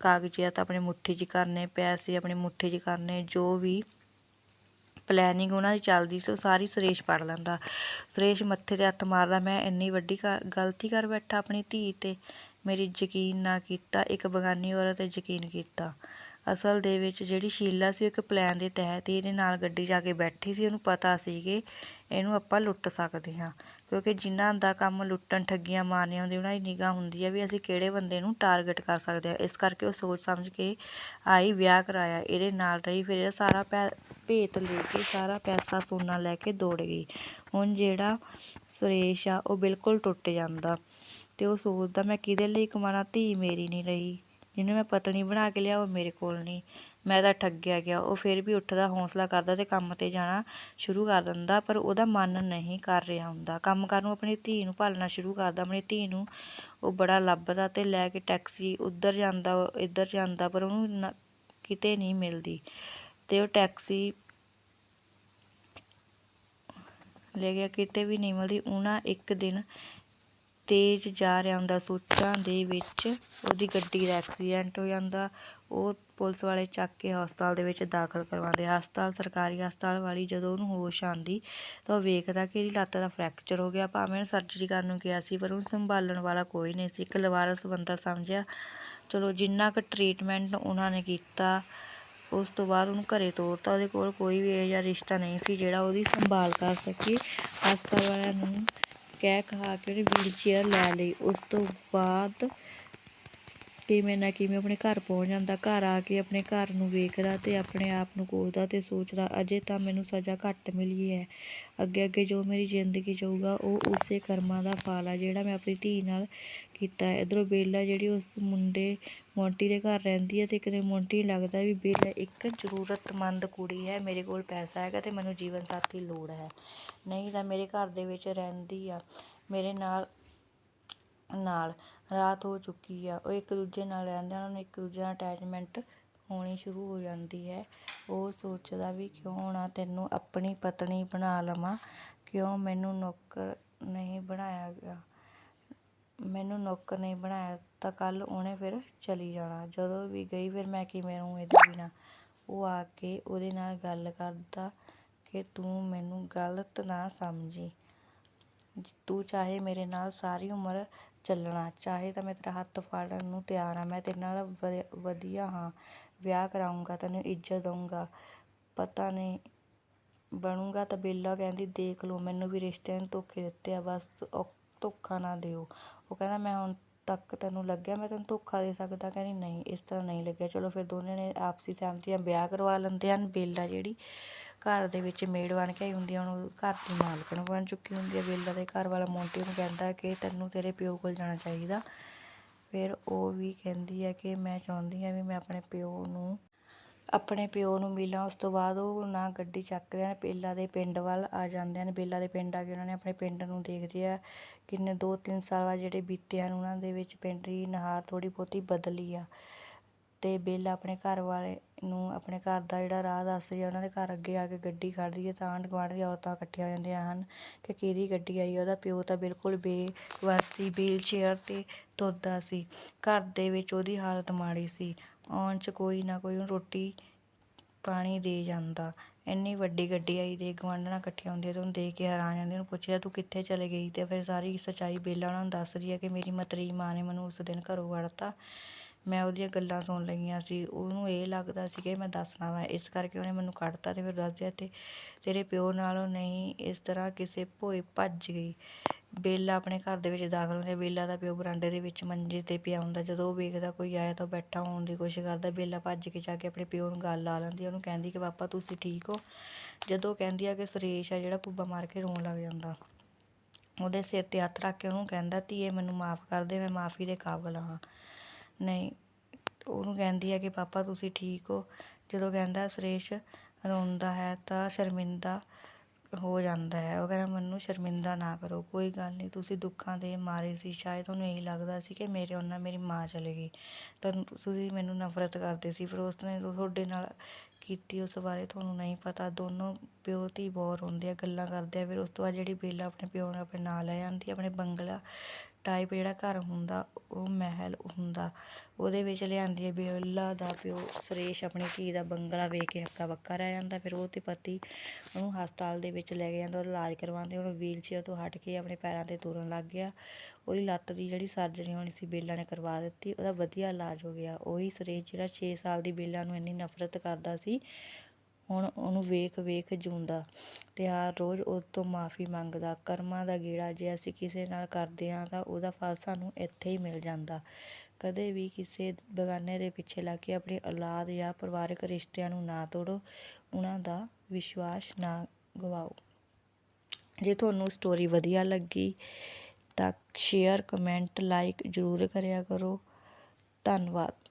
ਕਾਗਜ਼ਾਤ ਆਪਣੇ ਮੁੱਠੀ 'ਚ ਕਰਨੇ, ਪੈਸੇ ਆਪਣੀ ਮੁੱਠੀ 'ਚ ਕਰਨੇ, ਜੋ ਵੀ ਪਲੈਨਿੰਗ ਉਹਨਾਂ ਦੀ ਚੱਲਦੀ ਸੀ, ਉਹ ਸਾਰੀ ਸੁਰੇਸ਼ ਪੜ੍ਹ ਲੈਂਦਾ। ਸੁਰੇਸ਼ ਮੱਥੇ 'ਤੇ ਹੱਥ ਮਾਰਦਾ, ਮੈਂ ਇੰਨੀ ਵੱਡੀ ਗਲਤੀ ਕਰ ਬੈਠਾ ਆਪਣੀ ਧੀ 'ਤੇ, ਮੇਰੀ ਯਕੀਨ ਨਾ ਕੀਤਾ, ਇੱਕ ਬਗਾਨੀ ਔਰਤ 'ਤੇ ਯਕੀਨ ਕੀਤਾ। ਅਸਲ ਦੇ ਵਿੱਚ ਜਿਹੜੀ ਸ਼ੀਲਾ ਸੀ, ਉਹ ਇੱਕ ਪਲਾਨ ਦੇ ਤਹਿਤ ਹੀ ਇਹਦੇ ਨਾਲ ਗੱਡੀ ਜਾ ਕੇ ਬੈਠੀ ਸੀ, ਉਹਨੂੰ ਪਤਾ ਸੀ ਕਿ ਇਹਨੂੰ ਆਪਾਂ ਲੁੱਟ ਸਕਦੇ ਹਾਂ। ਕਿਉਂਕਿ ਜਿਨ੍ਹਾਂ ਦਾ ਕੰਮ ਲੁੱਟਣ ਠੱਗੀਆਂ ਮਾਰਨੀਆਂ ਹੁੰਦੀਆਂ, ਉਹਨਾਂ ਦੀ ਨਿਗਾਹ ਹੁੰਦੀ ਹੈ ਵੀ ਅਸੀਂ ਕਿਹੜੇ ਬੰਦੇ ਨੂੰ ਟਾਰਗੇਟ ਕਰ ਸਕਦੇ ਹਾਂ ਇਸ ਕਰਕੇ ਉਹ ਸੋਚ ਸਮਝ ਕੇ ਆਈ, ਵਿਆਹ ਕਰਾਇਆ। ਇਹਦੇ ਨਾਲ ਰਹੀ, ਫਿਰ ਇਹਦਾ ਸਾਰਾ ਪੈ, ਭੇਤ ਲੈ ਕੇ, ਸਾਰਾ ਪੈਸਾ ਸੋਨਾ ਲੈ ਕੇ ਦੌੜ ਗਈ। ਹੁਣ ਜਿਹੜਾ ਸੁਰੇਸ਼ ਆ, ਉਹ ਬਿਲਕੁਲ ਟੁੱਟ ਜਾਂਦਾ ਅਤੇ ਉਹ ਸੋਚਦਾ, ਮੈਂ ਕਿਹਦੇ ਲਈ ਕਮਾਉਣਾ? ਧੀ ਮੇਰੀ ਨਹੀਂ ਰਹੀ। ਜਿਹਨੂੰ ਮੈਂ ਪਤਨੀ ਬਣਾ ਕੇ ਲਿਆ, ਉਹ ਮੇਰੇ ਕੋਲ ਨਹੀਂ। ਮੈਂ ਤਾਂ ਠੱਗਿਆ ਗਿਆ ਉਹ ਫਿਰ ਵੀ ਉੱਠਦਾ, ਹੌਸਲਾ ਕਰਦਾ ਅਤੇ ਕੰਮ 'ਤੇ ਜਾਣਾ ਸ਼ੁਰੂ ਕਰ ਦਿੰਦਾ, ਪਰ ਉਹਦਾ ਮਨ ਨਹੀਂ ਕਰ ਰਿਹਾ ਹੁੰਦਾ। ਕੰਮ ਕਰਨ ਨੂੰ ਆਪਣੀ ਧੀ ਨੂੰ ਭਾਲਣਾ ਸ਼ੁਰੂ ਕਰਦਾ, ਆਪਣੀ ਧੀ ਨੂੰ ਉਹ ਬੜਾ ਲੱਭਦਾ ਅਤੇ ਲੈ ਕੇ ਟੈਕਸੀ ਉੱਧਰ ਜਾਂਦਾ, ਇੱਧਰ ਜਾਂਦਾ, ਪਰ ਉਹਨੂੰ ਕਿਤੇ ਨਹੀਂ ਮਿਲਦੀ। ਅਤੇ ਉਹ ਟੈਕਸੀ ਲੈ ਗਿਆ, ਕਿਤੇ ਵੀ ਨਹੀਂ ਮਿਲਦੀ। ਉਹਨਾਂ ਇੱਕ ਦਿਨ ਤੇਜ਼ ਜਾ ਰਿਹਾ ਹੁੰਦਾ, ਸੋਚਾਂ ਦੇ ਵਿੱਚ ਉਹਦੀ ਗੱਡੀ ਦਾ ਐਕਸੀਡੈਂਟ ਹੋ ਜਾਂਦਾ। ਉਹ ਪੁਲਿਸ ਵਾਲੇ ਚੱਕ ਕੇ ਹਸਪਤਾਲ ਦੇ ਵਿੱਚ ਦਾਖਲ ਕਰਵਾਉਂਦੇ। ਹਸਪਤਾਲ, ਸਰਕਾਰੀ ਹਸਪਤਾਲ ਵਾਲੀ ਜਦੋਂ ਉਹਨੂੰ ਹੋਸ਼ ਆਉਂਦੀ, ਤਾਂ ਉਹ ਵੇਖਦਾ ਕਿ ਇਹਦੀ ਲੱਤ ਦਾ ਫ੍ਰੈਕਚਰ ਹੋ ਗਿਆ। ਭਾਵੇਂ ਉਹਨੂੰ ਸਰਜਰੀ ਕਰਨ ਨੂੰ ਕਿਹਾ ਸੀ, ਪਰ ਉਹਨੂੰ ਸੰਭਾਲਣ ਵਾਲਾ ਕੋਈ ਨਹੀਂ ਸੀ। ਇੱਕ ਲਵਾਰਸ ਬੰਦਾ ਸਮਝਿਆ, ਚਲੋ, ਜਿੰਨਾ ਕੁ ਟਰੀਟਮੈਂਟ ਉਹਨਾਂ ਨੇ ਕੀਤਾ, ਉਸ ਤੋਂ ਬਾਅਦ ਉਹਨੂੰ ਘਰੇ ਤੋਰਤਾ, ਉਹਦੇ ਕੋਲ ਕੋਈ ਵੀ ਇਹੋ ਜਿਹਾ ਰਿਸ਼ਤਾ ਨਹੀਂ ਸੀ ਜਿਹੜਾ ਉਹਦੀ ਸੰਭਾਲ ਕਰ ਸਕੇ। ਹਸਪਤਾਲ ਵਾਲਿਆਂ ਨੂੰ ਕਹਿ ਕਹਾ ਕੇ ਉਹਨੇ ਵੀਲ ਚੇਅਰ ਲੈ ਲਈ। ਉਸ ਤੋਂ ਬਾਅਦ ਕਿਵੇਂ ਨਾ ਕਿਵੇਂ ਆਪਣੇ ਘਰ ਪਹੁੰਚ ਜਾਂਦਾ, ਘਰ ਆ ਕੇ ਆਪਣੇ ਘਰ ਨੂੰ ਵੇਖਦਾ ਤੇ ਆਪਣੇ ਆਪ ਨੂੰ ਕੋਸਦਾ ਤੇ ਸੋਚਦਾ, ਅਜੇ ਤਾਂ ਮੈਨੂੰ ਸਜ਼ਾ ਘੱਟ ਮਿਲੀ ਹੈ। ਅੱਗੇ ਅੱਗੇ ਜੋ ਮੇਰੀ ਜ਼ਿੰਦਗੀ ਜਾਊਗਾ, ਉਹ ਉਸੇ ਕਰਮਾਂ ਦਾ ਫਲ ਆ ਜਿਹੜਾ ਮੈਂ ਆਪਣੀ ਧੀ ਨਾਲ ਕੀਤਾ ਹੈ। ਇੱਧਰੋਂ ਬੇਲਾ ਜਿਹੜੀ ਉਸ ਮੁੰਡੇ ਮੋਂਟੀ ਦੇ ਘਰ ਰਹਿੰਦੀ ਹੈ ਤੇ ਕਦੇ ਮੋਂਟੀ ਲੱਗਦਾ ਵੀ ਬੇਲਾ ਇੱਕ ਜ਼ਰੂਰਤਮੰਦ ਕੁੜੀ ਹੈ, ਮੇਰੇ ਕੋਲ ਪੈਸਾ ਹੈਗਾ ਤੇ ਮੈਨੂੰ ਜੀਵਨ ਸਾਥੀ ਲੋੜ ਹੈ। ਨਹੀਂ ਤਾਂ ਮੇਰੇ ਘਰ ਦੇ ਵਿੱਚ ਰਹਿੰਦੀ ਆ, ਮੇਰੇ ਨਾਲ ਨਾਲ ਰਾਤ ਹੋ ਚੁੱਕੀ ਆ। ਉਹ ਇੱਕ ਦੂਜੇ ਨਾਲ ਰਹਿੰਦੇ ਉਹਨਾਂ ਨੂੰ ਇੱਕ ਦੂਜੇ ਨਾਲ ਅਟੈਚਮੈਂਟ ਹੋਣੀ ਸ਼ੁਰੂ ਹੋ ਜਾਂਦੀ ਹੈ। ਉਹ ਸੋਚਦਾ ਵੀ ਕਿਉਂ ਨਾ ਤੈਨੂੰ ਆਪਣੀ ਪਤਨੀ ਬਣਾ ਲਵਾਂ। ਕਿਉਂ ਮੈਨੂੰ ਨੌਕਰ ਨਹੀਂ ਬਣਾਇਆ ਗਿਆ? ਮੈਨੂੰ ਨੌਕਰ ਨਹੀਂ ਬਣਾਇਆ ਤਾਂ ਕੱਲ ਉਹਨੇ ਫਿਰ ਚਲੀ ਜਾਣਾ। ਜਦੋਂ ਵੀ ਗਈ ਫਿਰ ਮੈਂ ਕਿਵੇਂ ਰਹੂੰ ਇਹਦੇ ਬਿਨਾਂ? ਉਹ ਆ ਕੇ ਉਹਦੇ ਨਾਲ ਗੱਲ ਕਰਦਾ ਕਿ ਤੂੰ ਮੈਨੂੰ ਗਲਤ ਨਾ ਸਮਝੀ। ਤੂੰ ਚਾਹੇ ਮੇਰੇ ਨਾਲ ਸਾਰੀ ਉਮਰ ਚੱਲਣਾ, ਚਾਹੇ ਤਾਂ ਮੈਂ ਤੇਰਾ ਹੱਥ ਫੜਨ ਨੂੰ ਤਿਆਰ ਹਾਂ, ਮੈਂ ਤੇਰੇ ਨਾਲ ਵ- ਵਧੀਆ ਹਾਂ, ਵਿਆਹ ਕਰਾਊਂਗਾ, ਤੈਨੂੰ ਇੱਜ਼ਤ ਦਊਂਗਾ, ਪਤਾ ਨਹੀਂ ਬਣੂੰਗਾ ਤਾਂ ਬੇਲਾ ਕਹਿੰਦੀ, ਦੇਖ ਲਓ, ਮੈਨੂੰ ਵੀ ਰਿਸ਼ਤਿਆਂ ਨੇ ਧੋਖੇ ਦਿੱਤੇ ਆ, ਬਸ ਉਹ ਧੋਖਾ ਨਾ ਦਿਓ। ਉਹ ਕਹਿੰਦਾ, ਮੈਂ ਹੁਣ ਤੱਕ ਤੈਨੂੰ ਲੱਗਿਆ, ਮੈਂ ਤੈਨੂੰ ਧੋਖਾ ਦੇ ਸਕਦਾ। ਕਹਿੰਦੀ, ਨਹੀਂ, ਇਸ ਤਰ੍ਹਾਂ ਨਹੀਂ ਲੱਗਿਆ। ਚਲੋ ਫਿਰ ਦੋਨੇ ਨੇ ਆਪਸੀ ਸਹਿਮਤੀ ਨਾਲ ਵਿਆਹ ਕਰਵਾ ਲੈਂਦੇ ਹਨ, ਬੇਲਾ ਜਿਹੜੀ। ਘਰ ਦੇ ਵਿੱਚ ਮੇਡ ਬਣ ਕੇ ਆਈ ਹੁੰਦੀ ਆ ਹੁਣ ਉਹ ਘਰ ਦੀ ਮਾਲਕਣ ਬਣ ਚੁੱਕੀ ਹੁੰਦੀ ਆ ਬੇਲਾ ਦੇ ਘਰ ਵਾਲਾ ਮੋਂਟੀ ਨੂੰ ਕਹਿੰਦਾ ਕਿ ਤੈਨੂੰ ਤੇਰੇ ਪਿਓ ਕੋਲ ਜਾਣਾ ਚਾਹੀਦਾ। ਫਿਰ ਉਹ ਵੀ ਕਹਿੰਦੀ ਹੈ ਕਿ ਮੈਂ ਚਾਹੁੰਦੀ ਹਾਂ ਵੀ ਮੈਂ ਆਪਣੇ ਪਿਓ ਨੂੰ, ਆਪਣੇ ਪਿਓ ਨੂੰ ਮਿਲਾਂ। ਉਸ ਤੋਂ ਬਾਅਦ ਉਹ ਨਾ ਗੱਡੀ ਚੱਕਦੇ ਹਨ ਬੇਲਾ ਦੇ ਪਿੰਡ ਵੱਲ ਆ ਜਾਂਦੇ ਹਨ ਬੇਲਾ ਦੇ ਪਿੰਡ ਆ ਕੇ ਉਹਨਾਂ ਨੇ ਆਪਣੇ ਪਿੰਡ ਨੂੰ ਦੇਖਦੇ ਆ ਕਿੰਨੇ ਦੋ ਤਿੰਨ ਸਾਲ ਬਾਅਦ ਜਿਹੜੇ ਬੀਤੇ ਹਨ ਉਹਨਾਂ ਦੇ ਵਿੱਚ ਪਿੰਡ ਦੀ ਨਹਾਰ ਥੋੜ੍ਹੀ ਬਹੁਤੀ ਬਦਲੀ ਆ। ਅਤੇ ਬਿੱਲ ਆਪਣੇ ਘਰ ਵਾਲੇ ਨੂੰ, ਆਪਣੇ ਘਰ ਦਾ ਜਿਹੜਾ ਰਾਹ ਦੱਸਦੀ ਆ, ਉਹਨਾਂ ਦੇ ਘਰ ਅੱਗੇ ਆ ਕੇ ਗੱਡੀ ਖੜ੍ਹਦੀ ਹੈ ਤਾਂ ਆਂਢ ਗੁਆਂਢ ਦੀਆਂ ਔਰਤਾਂ ਇਕੱਠੀਆਂ ਹੋ ਜਾਂਦੀਆਂ ਹਨ ਕਿ ਕਿਹਦੀ ਗੱਡੀ ਆਈ ਉਹਦਾ ਪਿਓ ਤਾਂ ਬਿਲਕੁਲ ਬੇਵੱਸ ਸੀ ਵੀਲ ਚੇਅਰ 'ਤੇ ਤੁਰਦਾ ਸੀ। ਘਰ ਦੇ ਵਿੱਚ ਉਹਦੀ ਹਾਲਤ ਮਾੜੀ ਸੀ। ਆਉਣ 'ਚ ਕੋਈ ਨਾ ਕੋਈ ਉਹਨੂੰ ਰੋਟੀ ਪਾਣੀ ਦੇ ਜਾਂਦਾ। ਇੰਨੀ ਵੱਡੀ ਗੱਡੀ ਆਈ ਤੇ ਗੁਆਂਢਣਾਂ ਇਕੱਠੀਆਂ ਹੁੰਦੀਆਂ ਅਤੇ ਉਹਨੂੰ ਦੇਖ ਕੇ ਹੈਰਾਨ ਜਾਂਦੇ ਉਹਨੂੰ ਪੁੱਛਿਆ, ਤੂੰ ਕਿੱਥੇ ਚਲੇ ਗਈ? ਅਤੇ ਫਿਰ ਸਾਰੀ ਸੱਚਾਈ ਬੇਲਾ ਉਹਨਾਂ ਨੂੰ ਦੱਸ ਰਹੀ ਹੈ ਕਿ ਮੇਰੀ ਮਤਰੀ ਮਾਂ ਨੇ ਮੈਨੂੰ ਉਸ ਦਿਨ ਘਰੋਂ ਕੱਢਤਾ ਮੈਂ ਉਹਦੀਆਂ ਗੱਲਾਂ ਸੁਣ ਲਈਆਂ ਸੀ, ਉਹਨੂੰ ਇਹ ਲੱਗਦਾ ਸੀ ਕਿ ਮੈਂ ਦੱਸਣਾ ਵਾ, ਇਸ ਕਰਕੇ ਉਹਨੇ ਮੈਨੂੰ ਕੱਢਤਾ ਅਤੇ ਫਿਰ ਦੱਸ ਦਿਆ ਤੇ ਤੇਰੇ ਪਿਓ ਨਾਲੋਂ ਨਹੀਂ, ਇਸ ਤਰ੍ਹਾਂ ਕਿਸੇ ਭੋਏ ਭੱਜ ਗਈ। ਬੇਲਾ ਆਪਣੇ ਘਰ ਦੇ ਵਿੱਚ ਦਾਖਲ ਹੁੰਦੀ, ਬੇਲਾ ਦਾ ਪਿਓ ਬਰਾਂਡੇ ਦੇ ਵਿੱਚ ਮੰਜੇ ਤੇ ਪਿਆ ਹੁੰਦਾ, ਜਦੋਂ ਉਹ ਵੇਖਦਾ ਕੋਈ ਆਇਆ ਤਾਂ ਉਹ ਬੈਠਾ ਹੋਣ ਦੀ ਕੋਸ਼ਿਸ਼ ਕਰਦਾ, ਬੇਲਾ ਭੱਜ ਕੇ ਜਾ ਕੇ ਆਪਣੇ ਪਿਓ ਨੂੰ ਗੱਲ ਲਾ ਲੈਂਦੀ ਉਹਨੂੰ ਕਹਿੰਦੀ ਕਿ ਪਾਪਾ ਤੁਸੀਂ ਠੀਕ ਹੋ? ਜਦੋਂ ਕਹਿੰਦੀ ਆ ਕਿ ਸੁਰੇਸ਼ ਆ ਜਿਹੜਾ ਕੁੱਬਾ ਮਾਰ ਕੇ ਰੋਣ ਲੱਗ ਜਾਂਦਾ, ਉਹਦੇ ਸਿਰ ਤੇ ਹੱਥ ਰੱਖ ਕੇ ਉਹਨੂੰ ਕਹਿੰਦਾ, ਧੀਏ ਮੈਨੂੰ ਮਾਫ਼ ਕਰ ਦੇ, ਮੈਂ ਮਾਫ਼ੀ ਦੇ ਕਾਬਲ ਹਾਂ। ਨਹੀਂ, ਉਹਨੂੰ ਕਹਿੰਦੀ ਹੈ ਕਿ ਪਾਪਾ ਤੁਸੀਂ ਠੀਕ ਹੋ। ਜਦੋਂ ਕਹਿੰਦਾ ਸੁਰੇਸ਼ ਰੋਂਦਾ ਹੈ ਤਾਂ ਸ਼ਰਮਿੰਦਾ ਹੋ ਜਾਂਦਾ ਹੈ। ਉਹ ਕਹਿੰਦਾ, ਮੈਨੂੰ ਸ਼ਰਮਿੰਦਾ ਨਾ ਕਰੋ, ਕੋਈ ਗੱਲ ਨਹੀਂ, ਤੁਸੀਂ ਦੁੱਖਾਂ ਦੇ ਮਾਰੇ ਸੀ। ਸ਼ਾਇਦ ਤੁਹਾਨੂੰ ਇਹੀ ਲੱਗਦਾ ਸੀ ਕਿ ਮੇਰੇ ਉਹਨਾਂ ਮੇਰੀ ਮਾਂ ਚਲੇ ਗਈ। ਤਾਂ ਤੁਸੀਂ ਮੈਨੂੰ ਨਫ਼ਰਤ ਕਰਦੇ ਸੀ। ਫਿਰ ਉਸ ਨੇ ਤੁਹਾਡੇ ਨਾਲ ਕੀਤੀ, ਉਸ ਬਾਰੇ ਤੁਹਾਨੂੰ ਨਹੀਂ ਪਤਾ। ਦੋਨੋਂ ਪਿਓ ਧੀ ਬਹੁਤ ਰੋਂਦੇ ਆ, ਗੱਲਾਂ ਕਰਦੇ ਆ। ਫਿਰ ਉਸ ਤੋਂ ਬਾਅਦ ਜਿਹੜੀ ਬੇਲਾ ਆਪਣੇ ਪਿਓ ਨੂੰ ਆਪਣੇ ਨਾਲ ਲੈ ਜਾਂਦੀ ਆ ਆਪਣੇ ਬੰਗਲਾ ਟਾਈਪ ਜਿਹੜਾ ਘਰ ਹੁੰਦਾ, ਉਹ ਮਹਿਲ ਹੁੰਦਾ। ਉਹਦੇ ਵਿੱਚ ਲਿਆਂਦੀ ਹੈ ਬੇਲਾ ਦਾ ਪਿਓ ਸੁਰੇਸ਼। ਆਪਣੀ ਧੀ ਦਾ ਬੰਗਲਾ ਵੇਖ ਕੇ ਹੱਕਾ ਬੱਕਾ ਰਹਿ ਜਾਂਦਾ। ਫਿਰ ਉਹ ਤੇ ਪਤੀ ਉਹਨੂੰ ਹਸਪਤਾਲ ਦੇ ਵਿੱਚ ਲੈ ਕੇ ਜਾਂਦਾ। ਉਹਦਾ ਇਲਾਜ ਕਰਵਾਉਂਦੇ, ਉਹਨੂੰ ਵੀਲਚੇਅਰ ਤੋਂ ਹਟ ਕੇ ਆਪਣੇ ਪੈਰਾਂ 'ਤੇ ਤੁਰਨ ਲੱਗ ਗਿਆ। ਉਹਦੀ ਲੱਤ ਦੀ ਜਿਹੜੀ ਸਰਜਰੀ ਹੋਣੀ ਸੀ, ਬੇਲਾ ਨੇ ਕਰਵਾ ਦਿੱਤੀ। ਉਹਦਾ ਵਧੀਆ ਇਲਾਜ ਹੋ ਗਿਆ। ਉਹੀ ਸੁਰੇਸ਼ ਜਿਹੜਾ 6 ਸਾਲ ਦੀ ਬੇਲਾ ਨੂੰ ਇੰਨੀ ਨਫ਼ਰਤ ਕਰਦਾ ਸੀ ਹੁਣ ਉਹਨੂੰ ਵੇਖ ਵੇਖ ਜਿਉਂਦਾ। ਤੇ ਹਰ ਰੋਜ਼ ਉਹ ਤੋਂ ਮਾਫ਼ੀ ਮੰਗਦਾ। ਕਰਮਾਂ ਦਾ ਗੇੜਾ ਜੇ ਅਸੀਂ ਕਿਸੇ ਨਾਲ ਕਰਦੇ ਹਾਂ ਤਾਂ ਉਹਦਾ ਫਲ ਸਾਨੂੰ ਇੱਥੇ ਹੀ ਮਿਲ ਜਾਂਦਾ। ਕਦੇ ਵੀ ਕਿਸੇ ਬਗਾਨੇ ਦੇ ਪਿੱਛੇ ਲੱਗ ਕੇ ਆਪਣੀ ਔਲਾਦ ਜਾਂ ਪਰਿਵਾਰਕ ਰਿਸ਼ਤਿਆਂ ਨੂੰ ਨਾ ਤੋੜੋ। ਉਹਨਾਂ ਦਾ ਵਿਸ਼ਵਾਸ ਨਾ ਗਵਾਓ। ਜੇ ਤੁਹਾਨੂੰ ਸਟੋਰੀ ਵਧੀਆ ਲੱਗੀ ਤਾਂ ਸ਼ੇਅਰ ਕਮੈਂਟ ਲਾਈਕ ਜ਼ਰੂਰ ਕਰਿਆ ਕਰੋ। ਧੰਨਵਾਦ।